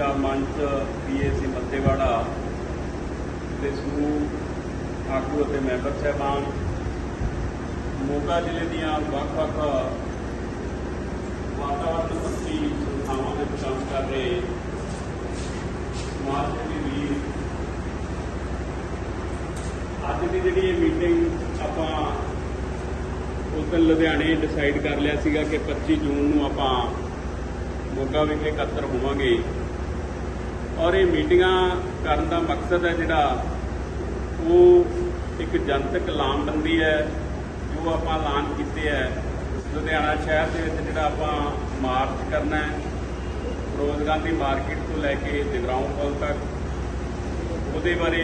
ਪੰਜਾਬ ਮੰਚ ਪੀਏਸੀ ਮੱਤੇਵਾੜਾ ਦੇ ਸਮੂਹ ਆਗੂ ਅਤੇ ਮੈਂਬਰ ਸਾਹਿਬਾਨ। ਮੋਗਾ ਜ਼ਿਲ੍ਹੇ ਦੀਆਂ ਵੱਖ-ਵੱਖ ਵਾਤਾਵਰਣ ਸੰਬੰਧੀ ਸੰਸਥਾਵਾਂ ਦੇ ਕੰਮ ਕਰ ਰਹੇ ਸਮਾਜ ਸੇਵੀ ਵੀਰ। ਅੱਜ ਦੀ ਜਿਹੜੀ ਇਹ ਮੀਟਿੰਗ ਆਪਾਂ ਉਸ ਦਿਨ ਲੁਧਿਆਣੇ ਡਿਸਾਈਡ ਕਰ ਲਿਆ ਸੀਗਾ ਕਿ 25 ਜੂਨ ਨੂੰ ਆਪਾਂ ਮੋਗਾ ਵਿਖੇ ਇਕੱਤਰ ਹੋਵਾਂਗੇ। ਔਰ ਇਹ ਮੀਟਿੰਗਾਂ ਕਰਨ ਦਾ ਮਕਸਦ ਹੈ ਜਿਹੜਾ ਉਹ ਇੱਕ ਜਨਤਕ ਲਾਮਬੰਦੀ ਹੈ, ਜੋ ਆਪਾਂ ਐਲਾਨ ਕੀਤੇ ਹੈ। ਲੁਧਿਆਣਾ ਸ਼ਹਿਰ ਦੇ ਵਿੱਚ ਜਿਹੜਾ ਆਪਾਂ ਮਾਰਚ ਕਰਨਾ ਹੈ, ਫਿਰੋਜ਼ ਗਾਂਧੀ ਮਾਰਕੀਟ ਤੋਂ ਲੈ ਕੇ ਜਗਰਾਉਂ ਪੁਲ ਤੱਕ। ਉਹਦੇ ਬਾਰੇ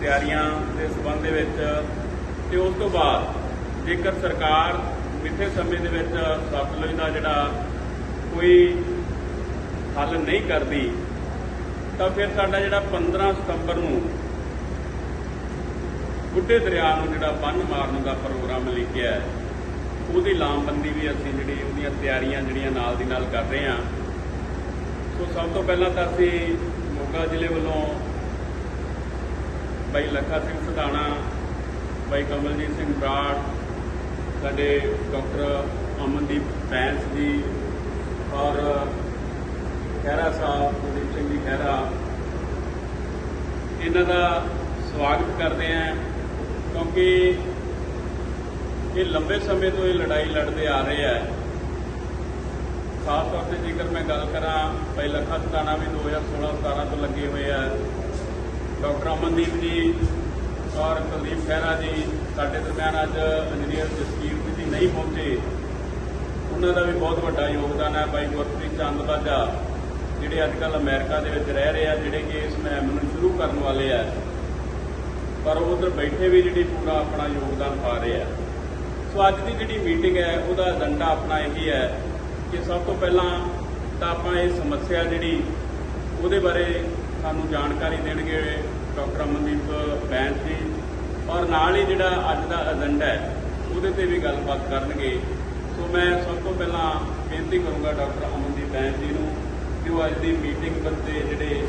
ਤਿਆਰੀਆਂ ਦੇ ਸੰਬੰਧ ਦੇ ਵਿੱਚ ਤੇ ਉਸ ਤੋਂ ਬਾਅਦ ਜੇਕਰ ਸਰਕਾਰ ਮਿੱਥੇ ਸਮੇਂ ਦੇ ਵਿੱਚ ਸਤਲੁਜ ਦਾ ਜਿਹੜਾ ਕੋਈ ਹੱਲ ਨਹੀਂ ਕਰਦੀ ਤਾਂ ਫਿਰ ਸਾਡਾ ਜਿਹੜਾ 15 ਸਤੰਬਰ ਨੂੰ ਬੁੱਢੇ ਦਰਿਆ ਨੂੰ ਜਿਹੜਾ ਬੰਨ ਮਾਰਨ ਦਾ ਪ੍ਰੋਗਰਾਮ ਲਿਖਿਆ ਹੈ, ਉਹਦੀ ਲਾਮਬੰਦੀ ਵੀ ਅਸੀਂ ਜਿਹੜੀ ਉਹਦੀਆਂ ਤਿਆਰੀਆਂ ਜਿਹੜੀਆਂ ਨਾਲ ਦੀ ਨਾਲ ਕਰ ਰਹੇ ਹਾਂ। ਸੋ ਸਭ ਤੋਂ ਪਹਿਲਾਂ ਤਾਂ ਅਸੀਂ ਮੋਗਾ ਜ਼ਿਲ੍ਹੇ ਵੱਲੋਂ ਬਾਈ ਲੱਖਾ ਸਿੰਘ ਸਧਾਣਾ, ਬਾਈ ਕਮਲਜੀਤ ਸਿੰਘ ਬਰਾੜ, ਸਾਡੇ ਡਾਕਟਰ ਅਮਨਦੀਪ ਬੈਂਸ ਜੀ ਔਰ ਖਹਿਰਾ ਸਾਹਿਬ ਕੁਲਦੀਪ ਸਿੰਘ ਜੀ ਖਹਿਰਾ ਇਹਨਾਂ ਦਾ ਸਵਾਗਤ ਕਰਦੇ ਹਾਂ ਕਿਉਂਕਿ ਇਹ ਲੰਬੇ ਸਮੇਂ ਤੋਂ ਇਹ ਲੜਾਈ ਲੜਦੇ ਆ ਰਹੇ ਆ। ਖਾਸ ਤੌਰ ਤੇ ਜੇਕਰ ਮੈਂ ਗੱਲ ਕਰਾਂ, ਭਾਈ ਲੱਖਾ ਸਤਾਨਾ ਵੀ 2016-17 ਤੋਂ ਲੱਗੇ ਹੋਏ ਆ। ਡਾਕਟਰ ਅਮਨਦੀਪ ਜੀ ਔਰ ਕੁਲਦੀਪ ਖਹਿਰਾ ਜੀ, ਸਾਡੇ ਦਰਮਿਆਨ ਅੱਜ ਇੰਜੀਨੀਅਰ ਜਸਕੀਰਤ ਜੀ ਨਹੀਂ ਪਹੁੰਚੇ। ਉਹਨਾਂ ਦਾ ਵੀ ਬਹੁਤ ਵੱਡਾ ਯੋਗਦਾਨ ਹੈ। ਭਾਈ ਗੁਰਪ੍ਰੀਤ ਚੰਦ ਬਾਜਾ ਜਿਹੜੇ ਅੱਜ ਕੱਲ ਅਮਰੀਕਾ ਦੇ ਵਿੱਚ ਰਹਿ ਰਹੇ ਆ, ਜਿਹੜੇ ਕਿ ਇਸ ਮੁਹਿੰਮ ਨੂੰ ਸ਼ੁਰੂ ਕਰਨ ਵਾਲੇ ਆ। ਪਰ ਉਹ ਉਧਰ ਬੈਠੇ ਵੀ ਜਿਹੜੀ ਪੂਰਾ ਆਪਣਾ ਯੋਗਦਾਨ ਪਾ ਰਹੇ ਆ। ਸੋ ਅੱਜ ਦੀ ਜਿਹੜੀ ਮੀਟਿੰਗ ਹੈ, ਉਹਦਾ ਏਜੰਡਾ ਆਪਣਾ ਇਹੀ ਹੈ ਕਿ ਸਭ ਤੋਂ ਪਹਿਲਾਂ ਤਾਂ ਆਪਾਂ ਇਹ ਸਮੱਸਿਆ ਜਿਹੜੀ, ਉਹਦੇ ਬਾਰੇ ਸਾਨੂੰ ਜਾਣਕਾਰੀ ਦੇਣਗੇ ਡਾਕਟਰ ਅਮਨਦੀਪ ਬੈਂਸ ਜੀ। ਔਰ ਨਾਲ ਹੀ ਜਿਹੜਾ ਅੱਜ ਦਾ ਏਜੰਡਾ ਹੈ, ਉਹਦੇ ਤੇ ਵੀ ਗੱਲਬਾਤ ਕਰਨਗੇ। ਸੋ ਮੈਂ ਸਭ ਤੋਂ ਪਹਿਲਾਂ ਬੇਨਤੀ ਕਰੂੰਗਾ ਡਾਕਟਰ ਅਮਨਦੀਪ ਬੈਂਸ ਜੀ ਨੂੰ ਕਿ ਉਹ ਅੱਜ ਦੀ ਮੀਟਿੰਗ ਬੰਦੇ ਜਿਹੜੇ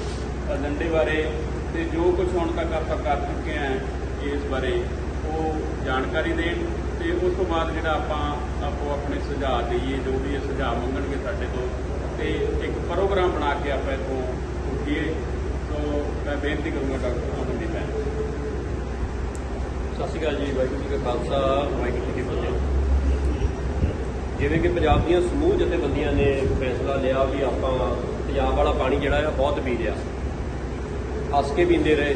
ਏਜੰਡੇ ਬਾਰੇ ਤੇ ਜੋ ਕੁਝ ਹੁਣ ਤੱਕ ਆਪਾਂ ਕਰ ਚੁੱਕੇ ਹਾਂ ਇਸ ਬਾਰੇ, ਉਹ ਜਾਣਕਾਰੀ ਦੇਣ ਤੇ ਉਸ ਤੋਂ ਬਾਅਦ ਜਿਹੜਾ ਆਪਾਂ ਆਪੋ ਆਪਣੇ ਸੁਝਾਅ ਦੇਈਏ, ਜੋ ਵੀ ਇਹ ਸੁਝਾਅ ਮੰਗਣਗੇ ਸਾਡੇ ਤੋਂ, ਤੇ ਇੱਕ ਪ੍ਰੋਗਰਾਮ ਬਣਾ ਕੇ ਆਪਾਂ ਇਥੋਂ ਉੱਠੀਏ। ਸੋ ਮੈਂ ਬੇਨਤੀ ਕਰੂੰਗਾ ਡਾਕਟਰ ਅਮਨਦੀਪ ਬੈਂਸ ਸਤਿ ਸ਼੍ਰੀ ਅਕਾਲ ਜੀ, ਵਾਹਿਗੁਰੂ ਜੀ ਕਾ ਖਾਲਸਾ, ਵਾਹਿਗੁਰੂ ਜੀ ਕੀ ਫਤਿਹ। ਜਿਵੇਂ ਕਿ ਪੰਜਾਬ ਦੀਆਂ ਸਮੂਹ ਜਥੇਬੰਦੀਆਂ ਨੇ ਫੈਸਲਾ ਲਿਆ ਵੀ ਆਪਾਂ ਪੰਜਾਬ ਵਾਲਾ ਪਾਣੀ ਜਿਹੜਾ ਆ ਬਹੁਤ ਪੀ ਲਿਆ ਹੱਸ ਕੇ ਪੀਂਦੇ ਰਹੇ,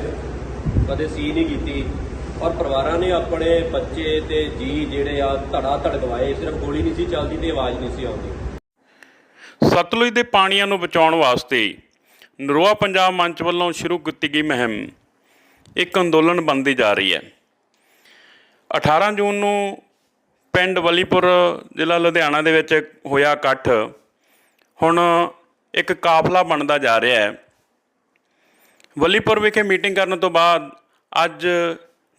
ਕਦੇ ਸੀ ਨਹੀਂ ਕੀਤੀ। ਔਰ ਪਰਿਵਾਰਾਂ ਨੇ ਆਪਣੇ ਬੱਚੇ ਤੇ ਜੀ ਜਿਹੜੇ ਆ ਧੜਾ ਧੜਕਵਾਏ, ਸਿਰਫ ਗੋਲੀ ਨਹੀਂ ਸੀ ਚੱਲਦੀ ਤੇ ਆਵਾਜ਼ ਨਹੀਂ ਸੀ ਆਉਂਦੀ। ਸਤਲੁਜ ਦੇ ਪਾਣੀਆਂ ਨੂੰ ਬਚਾਉਣ ਵਾਸਤੇ ਨਰੋਆ ਪੰਜਾਬ ਮੰਚ ਵੱਲੋਂ ਸ਼ੁਰੂ ਕੀਤੀ ਗਈ ਮੁਹਿੰਮ। ਇੱਕ ਅੰਦੋਲਨ ਬਣਦੀ ਜਾ ਰਹੀ ਹੈ। 18 ਜੂਨ ਨੂੰ ਪਿੰਡ ਵਲੀਪੁਰ ਜ਼ਿਲ੍ਹਾ ਲੁਧਿਆਣਾ ਦੇ ਵਿੱਚ ਹੋਇਆ ਇਕੱਠ। ਹੁਣ ਇੱਕ ਕਾਫਲਾ ਬਣਦਾ ਜਾ ਰਿਹਾ ਹੈ। ਵਲੀਪੁਰ ਵਿਖੇ ਮੀਟਿੰਗ ਕਰਨ ਤੋਂ ਬਾਅਦ ਅੱਜ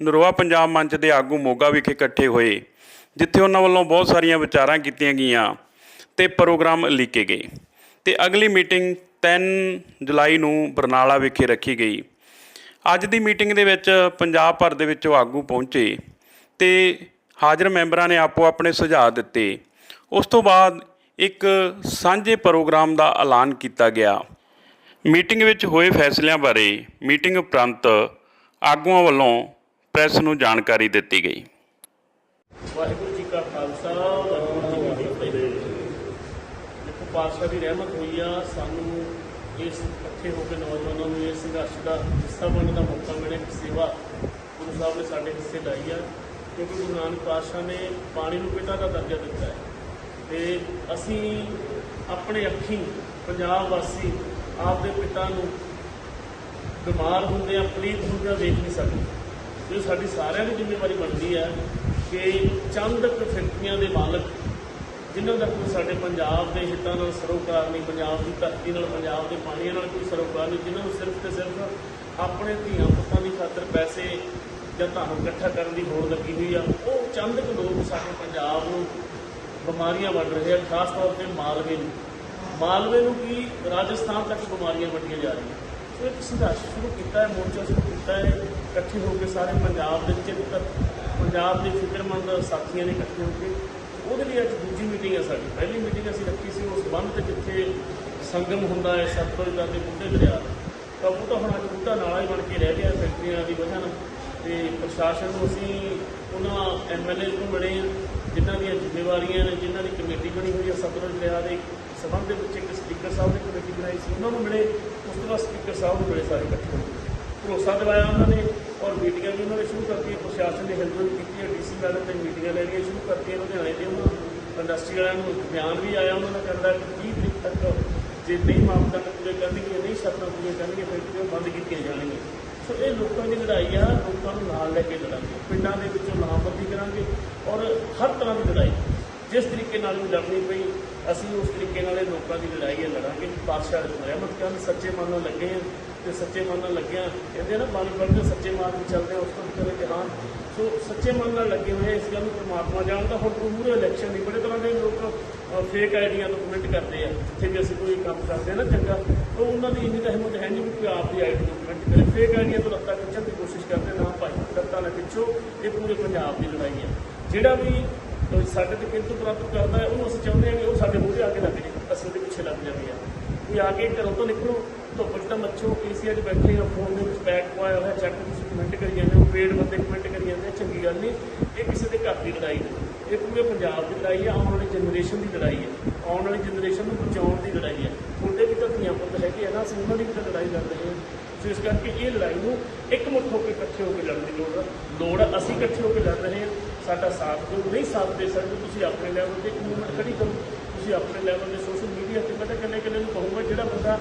ਨਰੋਆ ਪੰਜਾਬ ਮੰਚ ਦੇ ਆਗੂ ਮੋਗਾ ਵਿਖੇ ਇਕੱਠੇ ਹੋਏ, ਜਿੱਥੇ ਉਹਨਾਂ ਵੱਲੋਂ ਬਹੁਤ ਸਾਰੀਆਂ ਵਿਚਾਰਾਂ ਕੀਤੀਆਂ ਗਈਆਂ ਤੇ ਪ੍ਰੋਗਰਾਮ ਲਿਖੇ ਗਏ। ਤੇ ਅਗਲੀ ਮੀਟਿੰਗ 3 ਜੁਲਾਈ ਨੂੰ ਬਰਨਾਲਾ ਵਿਖੇ ਰੱਖੀ ਗਈ। ਅੱਜ ਦੀ ਮੀਟਿੰਗ ਦੇ ਵਿੱਚ ਪੰਜਾਬ ਭਰ ਦੇ ਵਿੱਚੋਂ ਆਗੂ ਪਹੁੰਚੇ ਤੇ ਹਾਜ਼ਰ ਮੈਂਬਰਾਂ ਨੇ ਆਪੋ ਆਪਣੇ ਸੁਝਾਅ ਦਿੱਤੇ। ਉਸ ਤੋਂ ਬਾਅਦ ਇੱਕ ਸਾਂਝੇ ਪ੍ਰੋਗਰਾਮ ਦਾ ਐਲਾਨ ਕੀਤਾ ਗਿਆ। ਮੀਟਿੰਗ ਵਿੱਚ ਹੋਏ ਫੈਸਲਿਆਂ ਬਾਰੇ ਮੀਟਿੰਗ ਉਪਰੰਤ ਆਗੂਆਂ ਵੱਲੋਂ ਪ੍ਰੈਸ ਨੂੰ ਜਾਣਕਾਰੀ ਦਿੱਤੀ ਗਈ। ਵਾਹਿਗੁਰੂ ਜੀ ਕਾ ਖਾਲਸਾ, ਵਾਹਿਗੁਰੂ ਜੀ ਕੀ ਫਤਿਹ। ਦੇਖੋ, ਪਾਤਸ਼ਾਹ ਦੀ ਰਹਿਮਤ ਹੋਈ ਆ। ਸਾਨੂੰ ਇਸ ਇਕੱਠੇ ਹੋ ਕੇ ਨੌਜਵਾਨਾਂ ਨੂੰ ਇਸ ਸੰਘਰਸ਼ ਦਾ ਹਿੱਸਾ ਬਣਨ ਦਾ ਮੌਕਾ ਮਿਲੇ ਸੇਵਾ ਗੁਰੂ ਸਾਹਿਬ ਨੇ ਸਾਡੇ ਹਿੱਸੇ ਲਾਈ ਆ। ਕਿਉਂਕਿ ਗੁਰੂ ਨਾਨਕ ਪਾਤਸ਼ਾਹ ਨੇ ਪਾਣੀ ਨੂੰ ਪਿਤਾ ਦਾ ਦਰਜਾ ਦਿੱਤਾ ਹੈ। ਤੇ ਅਸੀਂ ਆਪਣੇ ਅੱਖੀਂ ਪੰਜਾਬ ਵਾਸੀ ਆਪਦੇ ਪਿਤਾ ਨੂੰ ਬਿਮਾਰ ਹੁੰਦੇ ਆ ਪਲੀਤ ਹੁੰਦੇ ਆ ਵੇਖ ਨਹੀਂ ਸਕਦੇ। ਇਹ ਸਾਡੀ ਸਾਰਿਆਂ ਦੀ ਜ਼ਿੰਮੇਵਾਰੀ ਬਣਦੀ ਹੈ ਕਿ ਚੰਦ ਫੈਕਟਰੀਆਂ ਦੇ ਮਾਲਕ ਜਿਨ੍ਹਾਂ ਦਾ ਕੋਈ ਸਾਡੇ ਪੰਜਾਬ ਦੇ ਹਿੱਤਾਂ ਨਾਲ ਸਰੋਕਾਰ ਨਹੀਂ, ਪੰਜਾਬ ਦੀ ਧਰਤੀ ਨਾਲ, ਪੰਜਾਬ ਦੇ ਪਾਣੀਆਂ ਨਾਲ ਕੋਈ ਸਰੋਕਾਰ ਨਹੀਂ, ਜਿਨ੍ਹਾਂ ਨੂੰ ਸਿਰਫ ਤੇ ਸਿਰਫ ਆਪਣੇ ਧੀਆਂ ਪੁੱਤਾਂ ਦੀ ਖਾਤਰ ਪੈਸੇ ਜਾਂ ਧਨ ਇਕੱਠਾ ਕਰਨ ਦੀ ਹੋੜ ਲੱਗੀ ਹੋਈ ਆ, ਉਹ ਚੰਦ ਕੁ ਲੋਕ ਸਾਡੇ ਪੰਜਾਬ ਨੂੰ ਬਿਮਾਰੀਆਂ ਵੱਢ ਰਹੇ ਆ, ਖਾਸ ਤੌਰ ਤੇ ਮਾਲਵੇ ਨੂੰ। ਮਾਲਵੇ ਨੂੰ ਕੀ ਰਾਜਸਥਾਨ ਤੱਕ ਬਿਮਾਰੀਆਂ ਵੱਡੀਆਂ ਜਾ ਰਹੀਆਂ? ਸੋ ਇੱਕ ਸੰਘਰਸ਼ ਸ਼ੁਰੂ ਕੀਤਾ ਹੈ, ਮੋਰਚਾ ਸ਼ੁਰੂ ਕੀਤਾ ਹੈ, ਇਕੱਠੇ ਹੋ ਕੇ ਸਾਰੇ ਪੰਜਾਬ ਦੇ ਚਿੰਤਕ ਪੰਜਾਬ ਦੇ ਫਿਕਰਮੰਦ ਸਾਥੀਆਂ ਨੇ ਇਕੱਠੇ ਹੋ ਕੇ, ਉਹਦੇ ਲਈ ਅੱਜ ਦੂਜੀ ਮੀਟਿੰਗ ਹੈ ਸਾਡੀ। ਪਹਿਲੀ ਮੀਟਿੰਗ ਅਸੀਂ ਰੱਖੀ ਸੀ, ਉਸ ਬੰਦ ਤੇ ਜਿੱਥੇ ਸੰਗਮ ਹੁੰਦਾ ਹੈ, ਸਤਲੁਜ ਦਾ ਤੇ ਬੁੱਢੇ ਦਰਿਆ ਤਾਂ ਉਹ ਤਾਂ ਹੁਣ ਅੱਜ ਬੁੱਢਾ ਨਾਲਾ ਹੀ ਬਣ ਕੇ ਰਹਿ ਗਿਆ, ਫੈਕਟਰੀਆਂ ਦੀ ਵਜ੍ਹਾ ਨਾਲ। ਤੇ ਪ੍ਰਸ਼ਾਸਨ ਨੂੰ ਅਸੀਂ ਉਹਨਾਂ ਐਮਐਲਏ ਨੂੰ ਮਿਲੇ ਹਾਂ, ਜਿਨ੍ਹਾਂ ਦੀਆਂ ਜ਼ਿੰਮੇਵਾਰੀਆਂ ਨੇ, ਜਿਨ੍ਹਾਂ ਦੀ ਕਮੇਟੀ ਬਣੀ ਹੋਈ ਹੈ ਸਤਲੁਜ ਦਰਿਆ ਦੇ, ਸਬੰਧ ਦੇ ਵਿੱਚ ਇੱਕ ਸਪੀਕਰ ਸਾਹਿਬ ਨੇ ਕਮੇਟੀ ਬਣਾਈ ਸੀ, ਉਹਨਾਂ ਨੂੰ ਮਿਲੇ, ਉਸ ਤੋਂ ਬਾਅਦ ਸਪੀਕਰ ਸਾਹਿਬ ਨੂੰ ਮਿਲੇ ਸਾਰੇ ਇਕੱਠੇ ਹੋ ਭਰੋਸਾ ਦਿਵਾਇਆ ਉਹਨਾਂ ਨੇ ਔਰ ਮੀਟਿੰਗਾਂ ਵੀ ਉਹਨਾਂ ਨੇ ਸ਼ੁਰੂ ਕਰਤੀਆਂ, ਪ੍ਰਸ਼ਾਸਨ ਨੇ ਹੈਲਪ ਕੀਤੀ ਹੈ ਡੀਸੀ ਮੈਡਮ ਨੇ ਮੀਟਿੰਗਾਂ ਲੈਣੀਆਂ ਸ਼ੁਰੂ ਕਰਤੀਆਂ, ਲੁਧਿਆਣੇ ਦੇ ਉਹਨਾਂ ਇੰਡਸਟਰੀ ਵਾਲਿਆਂ ਨੂੰ ਬਿਆਨ ਵੀ ਆਇਆ ਉਹਨਾਂ ਦਾ ਕਹਿੰਦਾ ਕਿ 30 ਤਰੀਕ ਤੱਕ ਜੇ ਨਹੀਂ ਮਾਪਦੰਡ ਪੂਰੇ ਕਰਨਗੇ, ਨਹੀਂ ਸ਼ਰਤਾਂ ਪੂਰੀਆਂ ਕਰਨਗੇ ਫੈਕਟਰੀਆਂ ਬੰਦ ਕੀਤੀਆਂ ਜਾਣਗੀਆਂ। ਸੋ ਇਹ ਲੋਕਾਂ ਦੀ ਲੜਾਈ ਆ, ਲੋਕਾਂ ਨੂੰ ਨਾਲ ਲੈ ਕੇ ਲੜਾਂਗੇ। ਪਿੰਡਾਂ ਦੇ ਵਿੱਚੋਂ ਨਾਮਬੰਦੀ ਕਰਾਂਗੇ ਔਰ ਹਰ ਤਰ੍ਹਾਂ ਦੀ ਲੜਾਈ। ਜਿਸ ਤਰੀਕੇ ਨਾਲ ਵੀ ਲੜਨੀ ਪਈ, ਅਸੀਂ ਉਸ ਤਰੀਕੇ ਨਾਲ ਇਹ ਲੋਕਾਂ ਦੀ ਲੜਾਈ ਹੈ ਲੜਾਂਗੇ। ਬਾਦਸ਼ਾਹ ਦੇ ਰਹਿਮਤ ਕਰਨ ਸੱਚੇ ਮਨ ਨਾਲ ਲੱਗੇ ਹਾਂ ਤੇ ਸੱਚੇ ਮਨ ਨਾਲ ਲੱਗਿਆ। ਕਹਿੰਦੇ ਆ ਨਾ ਬਾਣੀ ਪੜ੍ਹਦੇ ਸੱਚੇ ਮਨ ਨਾਲ ਚੱਲਦੇ ਆ, ਉਸ ਤੋਂ ਕਦੇ ਜਹਾਨ ਸੋ ਸੱਚੇ ਮਨ ਨਾਲ ਲੱਗੇ ਹੋਏ ਇਸ ਗੱਲ ਨੂੰ ਪ੍ਰਮਾਤਮਾ ਜਾਣਦਾ। ਹੁਣ ਪੂਰੇ ਇਲੈਕਸ਼ਨ ਨਹੀਂ ਬੜੇ ਤਰ੍ਹਾਂ ਦੇ ਲੋਕ ਫੇਕ ਆਈਡੀਆਂ ਨੂੰ ਕਮੈਂਟ ਕਰਦੇ ਆ ਜਿੱਥੇ ਵੀ ਅਸੀਂ ਕੋਈ ਕੰਮ ਕਰਦੇ ਆ ਨਾ ਚੰਗਾ। ਉਹ ਉਹਨਾਂ ਦੀ ਇੰਨੀ ਤਾਂ ਹਿੰਮਤ ਹੈ ਨਹੀਂ ਵੀ ਕੋਈ ਆਪ ਦੀ ਆਈਡੀ ਨੂੰ ਕਮੈਂਟ ਕਰੇ। ਫੇਕ ਆਈਡੀਆਂ ਤੋਂ ਲੱਤਾਂ ਖਿੱਚਣ ਦੀ ਕੋਸ਼ਿਸ਼ ਕਰਦੇ ਨਾ ਭਾਈ, ਲੱਤਾਂ ਨਾ ਖਿੱਚੋ। ਇਹ ਪੂਰੇ ਪੰਜਾਬ ਦੀ ਲੜਾਈ ਹੈ ਜਿਹੜਾ ਵੀ ਸਾਡੇ ਤੇ ਕਿੰਤੂ ਪ੍ਰਾਪਤ ਕਰਦਾ ਹੈ ਉਹਨੂੰ ਅਸੀਂ ਚਾਹੁੰਦੇ ਹਾਂ ਕਿ ਉਹ ਸਾਡੇ ਮੂਹਰੇ ਆ ਕੇ ਲੱਗ ਜਾਵੇ ਅਸਲ ਦੇ ਪਿੱਛੇ ਲੱਗ ਜਾਂਦੇ ਵੀ ਆ ਕੇ ਘਰੋਂ ਤੋਂ ਨਿਕਲੋ ਧੁੱਪ 'ਚ ਤਾਂ ਮੱਛੋ ਏਸੀਆ 'ਚ ਬੈਠੇ ਆ ਫੋਨ ਦੇ ਵਿੱਚ ਪੈਕ ਪਾਇਆ ਹੋਇਆ ਚੱਕ ਤੁਸੀਂ ਕਮੈਂਟ ਕਰੀ ਜਾਂਦੇ ਹੋ ਪੇੜ ਬੰਦੇ ਕਮੈਂਟ ਕਰੀ ਜਾਂਦੇ ਚੰਗੀ ਗੱਲ ਨਹੀਂ। ਇਹ ਕਿਸੇ ਦੇ ਘਰ ਦੀ ਲੜਾਈ ਨਹੀਂ। ਇਹ ਪੂਰੇ ਪੰਜਾਬ ਦੀ ਲੜਾਈ ਹੈ ਆਉਣ ਵਾਲੀ ਜਨਰੇਸ਼ਨ ਦੀ ਲੜਾਈ ਹੈ ਆਉਣ ਵਾਲੀ ਜਨਰੇਸ਼ਨ ਨੂੰ ਬਚਾਉਣ ਦੀ ਲੜਾਈ ਹੈ ਤੁਹਾਡੇ ਵੀ ਤਾਂ ਧੀਆਂ ਪੁੱਤ ਹੈਗੇ ਆ ਨਾ ਅਸੀਂ ਉਹਨਾਂ ਦੀ ਵੀ ਤਾਂ ਲੜਾਈ ਲੜ ਰਹੇ ਹਾਂ ਸੋ ਇਸ ਕਰਕੇ ਇਹ ਲੜਾਈ ਨੂੰ ਇੱਕ ਮੁੱਠ ਹੋ ਕੇ ਇਕੱਠੇ ਹੋ ਕੇ ਲੜਨ ਦੀ ਲੋੜ ਹੈ ਲੋੜ ਹੈ, ਅਸੀਂ ਇਕੱਠੇ ਹੋ ਕੇ ਲੜ ਰਹੇ ਹਾਂ ਸਾਡਾ ਸਾਥ ਦਿਓ ਨਹੀਂ ਸਾਥ ਦੇ ਸਕਦੇ ਤੁਸੀਂ ਆਪਣੇ ਲੈਵਲ ਤੇ ਇੱਕ ਮੂਵਮੈਂਟ ਖੜੀ ਕਰੋ। ਤੁਸੀਂ ਆਪਣੇ ਲੈਵਲ ਤੇ ਸੋਸ਼ਲ ਮੀਡੀਆ ਤੇ ਮੈਂ ਤਾਂ ਇਕੱਲੇ ਇਕੱਲੇ ਨੂੰ ਕਹੂੰਗਾ ਜਿਹੜਾ ਬੰਦਾ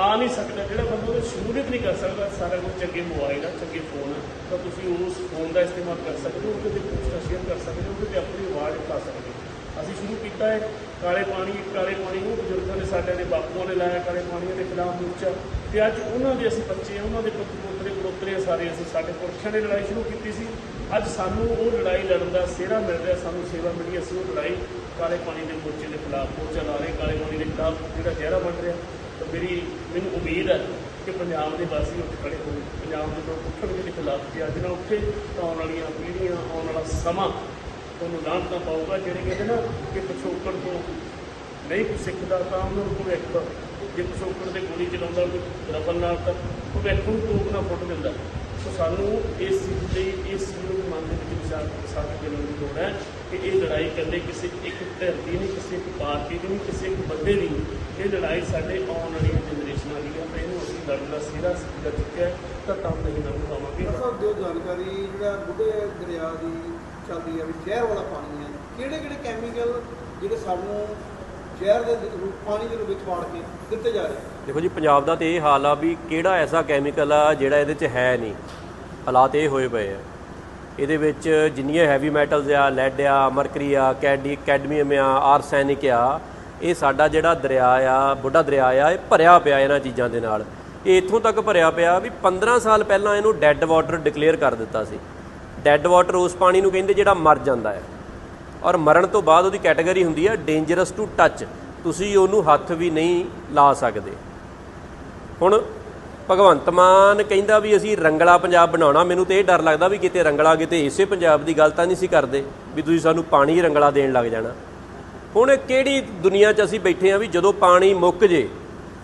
ਆ ਨਹੀਂ ਸਕਦਾ, ਜਿਹੜਾ ਬੰਦਾ ਉਹਦੀ ਸ਼ਮੂਲੀਅਤ ਨਹੀਂ ਕਰ ਸਕਦਾ, ਸਾਰਾ ਕੁਝ ਚੰਗੇ ਮੋਬਾਈਲ ਆ, ਚੰਗੇ ਫੋਨ ਆ, ਤਾਂ ਤੁਸੀਂ ਉਸ ਫੋਨ ਦਾ ਇਸਤੇਮਾਲ ਕਰ ਸਕਦੇ ਹੋ, ਉਹਦੇ ਤੇ ਪੋਸਟਾਂ ਸ਼ੇਅਰ ਕਰ ਸਕਦੇ ਹੋ, ਉਹਦੇ ਤੇ ਆਪਣੀ ਆਵਾਜ਼ ਉਠਾ ਸਕਦੇ ਹੋ। ਅਸੀਂ ਸ਼ੁਰੂ ਕੀਤਾ ਹੈ, ਕਾਲੇ ਪਾਣੀ ਕਾਲੇ ਪਾਣੀ ਨੂੰ ਬਜ਼ੁਰਗਾਂ ਨੇ ਸਾਡੇ ਦੇ ਬਾਪੂਆਂ ਨੇ ਲਾਇਆ ਕਾਲੇ ਪਾਣੀ ਦੇ ਖਿਲਾਫ ਮੋਰਚਾ ਤੇ ਅੱਜ ਉਹਨਾਂ ਦੇ ਅਸੀਂ ਬੱਚੇ ਉਹਨਾਂ ਦੇ ਪੁੱਤ ਪੋਤਰੇ, ਪੜੋਤਰੇ ਆ ਸਾਰੇ, ਅਸੀਂ ਸਾਡੇ ਪੁਰਸ਼ਾਂ ਨੇ ਲੜਾਈ ਸ਼ੁਰੂ ਕੀਤੀ ਸੀ। ਅੱਜ ਸਾਨੂੰ ਉਹ ਲੜਾਈ ਲੜਨ ਦਾ ਸਿਹਰਾ ਮਿਲ ਰਿਹਾ, ਸਾਨੂੰ ਸੇਵਾ ਮਿਲੀ, ਅਸੀਂ ਉਹ ਲੜਾਈ ਕਾਲੇ ਪਾਣੀ ਦੇ ਮੋਰਚੇ ਦੇ ਖਿਲਾਫ ਮੋਰਚਾ ਲਾ ਰਹੇ, ਕਾਲੇ ਪਾਣੀ ਦੇ ਖਿਲਾਫ ਜਿਹੜਾ ਚਿਹਰਾ ਬਣ ਰਿਹਾ, ਤਾਂ ਮੇਰੀ, ਮੈਨੂੰ ਉਮੀਦ ਹੈ ਕਿ ਪੰਜਾਬ ਦੇ ਵਾਸੀ ਉੱਠ ਖੜੇ ਹੋਣ, ਪੰਜਾਬ ਦੇ ਲੋਕ ਉੱਠਣਗੇ ਦੇ ਖਿਲਾਫ ਜੇ ਅੱਜ ਨਾ ਉੱਠੇ ਤਾਂ ਆਉਣ ਵਾਲੀਆਂ ਪੀੜ੍ਹੀਆਂ ਆਉਣ ਵਾਲਾ ਸਮਾਂ ਤੁਹਾਨੂੰ ਲਾਂਟ ਨਾ ਪਾਊਗਾ, ਜਿਹੜੇ ਕਹਿੰਦੇ ਨਾ ਕਿ ਪਿਛੋਕੜ ਤੋਂ ਨਹੀਂ ਕੁਛ ਸਿੱਖਦਾ ਤਾਂ ਉਹਨਾਂ ਨੂੰ ਭਵਿੱਖ ਜੇ ਪਿਛੋਕੜ ਦੇ ਗੋਲੀ ਚਲਾਉਂਦਾ, ਕੋਈ ਰਫਲ ਨਾਲ ਤਾਂ ਭਵਿੱਖ ਨੂੰ ਤੋਪ ਨਾ ਫੁੱਟ ਦਿੰਦਾ। ਸਾਨੂੰ ਇਸ ਚੀਜ਼ ਲਈ ਇਸ ਨੂੰ ਮਨ ਦੇ ਵਿੱਚ ਵਿਚਾਰ ਸਾਡੀ ਜਨਮ ਦੀ ਲੋੜ ਹੈ ਕਿ ਇਹ ਲੜਾਈ ਇਕੱਲੇ ਕਿਸੇ ਇੱਕ ਧਿਰ ਦੀ ਨਹੀਂ ਕਿਸੇ ਇੱਕ ਪਾਰਟੀ ਦੀ ਨਹੀਂ ਕਿਸੇ ਇੱਕ ਬੰਦੇ ਦੀ ਨਹੀਂ। ਇਹ ਲੜਾਈ ਸਾਡੇ ਆਉਣ ਵਾਲੀ ਜਨਰੇਸ਼ਨਾਂ ਦੀ ਹੈ। ਤੇ ਇਹਨੂੰ ਅਸੀਂ ਲੜਨ ਦਾ ਸਿਰਾ ਸਿੱਧਾ ਚੁੱਕਿਆ ਹੈ, ਤਾਂ ਤਾਂ ਨਹੀਂ ਨਾ ਪਾਵਾਂਗੇ ਸਭ ਦਿਓ ਜਾਣਕਾਰੀ ਜਿਹੜਾ ਬੁੱਢੇ ਦਰਿਆ ਦੀ ਚੱਲਦੀ ਹੈ ਵੀ ਜ਼ਹਿਰ ਵਾਲਾ ਪਾਣੀ ਹੈ ਕਿਹੜੇ ਕਿਹੜੇ ਕੈਮੀਕਲ ਜਿਹੜੇ ਸਾਨੂੰ ਜ਼ਹਿਰ ਦੇ ਰੂਪ ਪਾਣੀ ਦੇ ਰੂਪ ਵਿੱਚ ਵਾੜ ਕੇ ਦਿੱਤੇ ਜਾ ਰਹੇ ਦੇਖੋ ਜੀ ਪੰਜਾਬ ਦਾ ਤੇ ਇਹ ਹਾਲ ਆ ਵੀ ਕਿਹੜਾ ਐਸਾ ਕੈਮੀਕਲ ਆ ਜਿਹੜਾ ਇਹਦੇ 'ਚ ਹੈ ਨਹੀਂ। ਹਾਲਾਤ ਇਹ ਹੋਏ ਪਏ ਆ। ਇਹਦੇ ਵਿੱਚ ਜਿੰਨੀਆਂ ਹੈਵੀ ਮੈਟਲਸ ਆ ਲੈਡ ਆ ਮਰਕਰੀ ਆ ਕੈਡੀ ਕੈਡਮੀਅਮ ਆ ਆਰਸੈਨਿਕ ਆ, ਇਹ ਸਾਡਾ ਜਿਹੜਾ ਦਰਿਆ ਆ, ਬੁੱਢਾ ਦਰਿਆ ਆ, ਇਹ ਭਰਿਆ ਪਿਆ ਇਹਨਾਂ ਚੀਜ਼ਾਂ ਦੇ ਨਾਲ। ਇਹ ਇੱਥੋਂ ਤੱਕ ਭਰਿਆ ਪਿਆ ਵੀ 15 ਸਾਲ ਪਹਿਲਾਂ ਇਹਨੂੰ ਡੈੱਡ ਵਾਟਰ ਡਿਕਲੇਅਰ ਕਰ ਦਿੱਤਾ ਸੀ। ਡੈੱਡ ਵਾਟਰ ਉਸ ਪਾਣੀ ਨੂੰ ਕਹਿੰਦੇ ਜਿਹੜਾ ਮਰ ਜਾਂਦਾ ਹੈ ਔਰ ਮਰਨ ਤੋਂ ਬਾਅਦ ਉਹਦੀ ਕੈਟਾਗਰੀ ਹੁੰਦੀ ਹੈ ਡੇਂਜਰਸ ਟੂ ਟੱਚ ਤੁਸੀਂ ਉਹਨੂੰ ਹੱਥ ਵੀ ਨਹੀਂ ਲਾ ਸਕਦੇ। ਹੁਣ ਭਗਵੰਤ ਮਾਨ ਕਹਿੰਦਾ ਵੀ ਅਸੀਂ ਰੰਗਲਾ ਪੰਜਾਬ ਬਣਾਉਣਾ, ਮੈਨੂੰ ਤੇ ਇਹ ਡਰ ਲੱਗਦਾ ਵੀ ਕਿਤੇ ਰੰਗਲਾ ਕਿਤੇ ਇਸੇ ਪੰਜਾਬ ਦੀ ਗੱਲ ਤਾਂ ਨਹੀਂ ਸੀ ਕਰਦੇ, ਵੀ ਤੁਸੀਂ ਸਾਨੂੰ ਪਾਣੀ ਰੰਗਲਾ ਦੇਣ ਲੱਗ ਜਾਣਾ। ਹੁਣ ਇਹ ਕਿਹੜੀ ਦੁਨੀਆ 'ਚ ਅਸੀਂ ਬੈਠੇ ਆ ਵੀ ਜਦੋਂ ਪਾਣੀ ਮੁੱਕ ਜੇ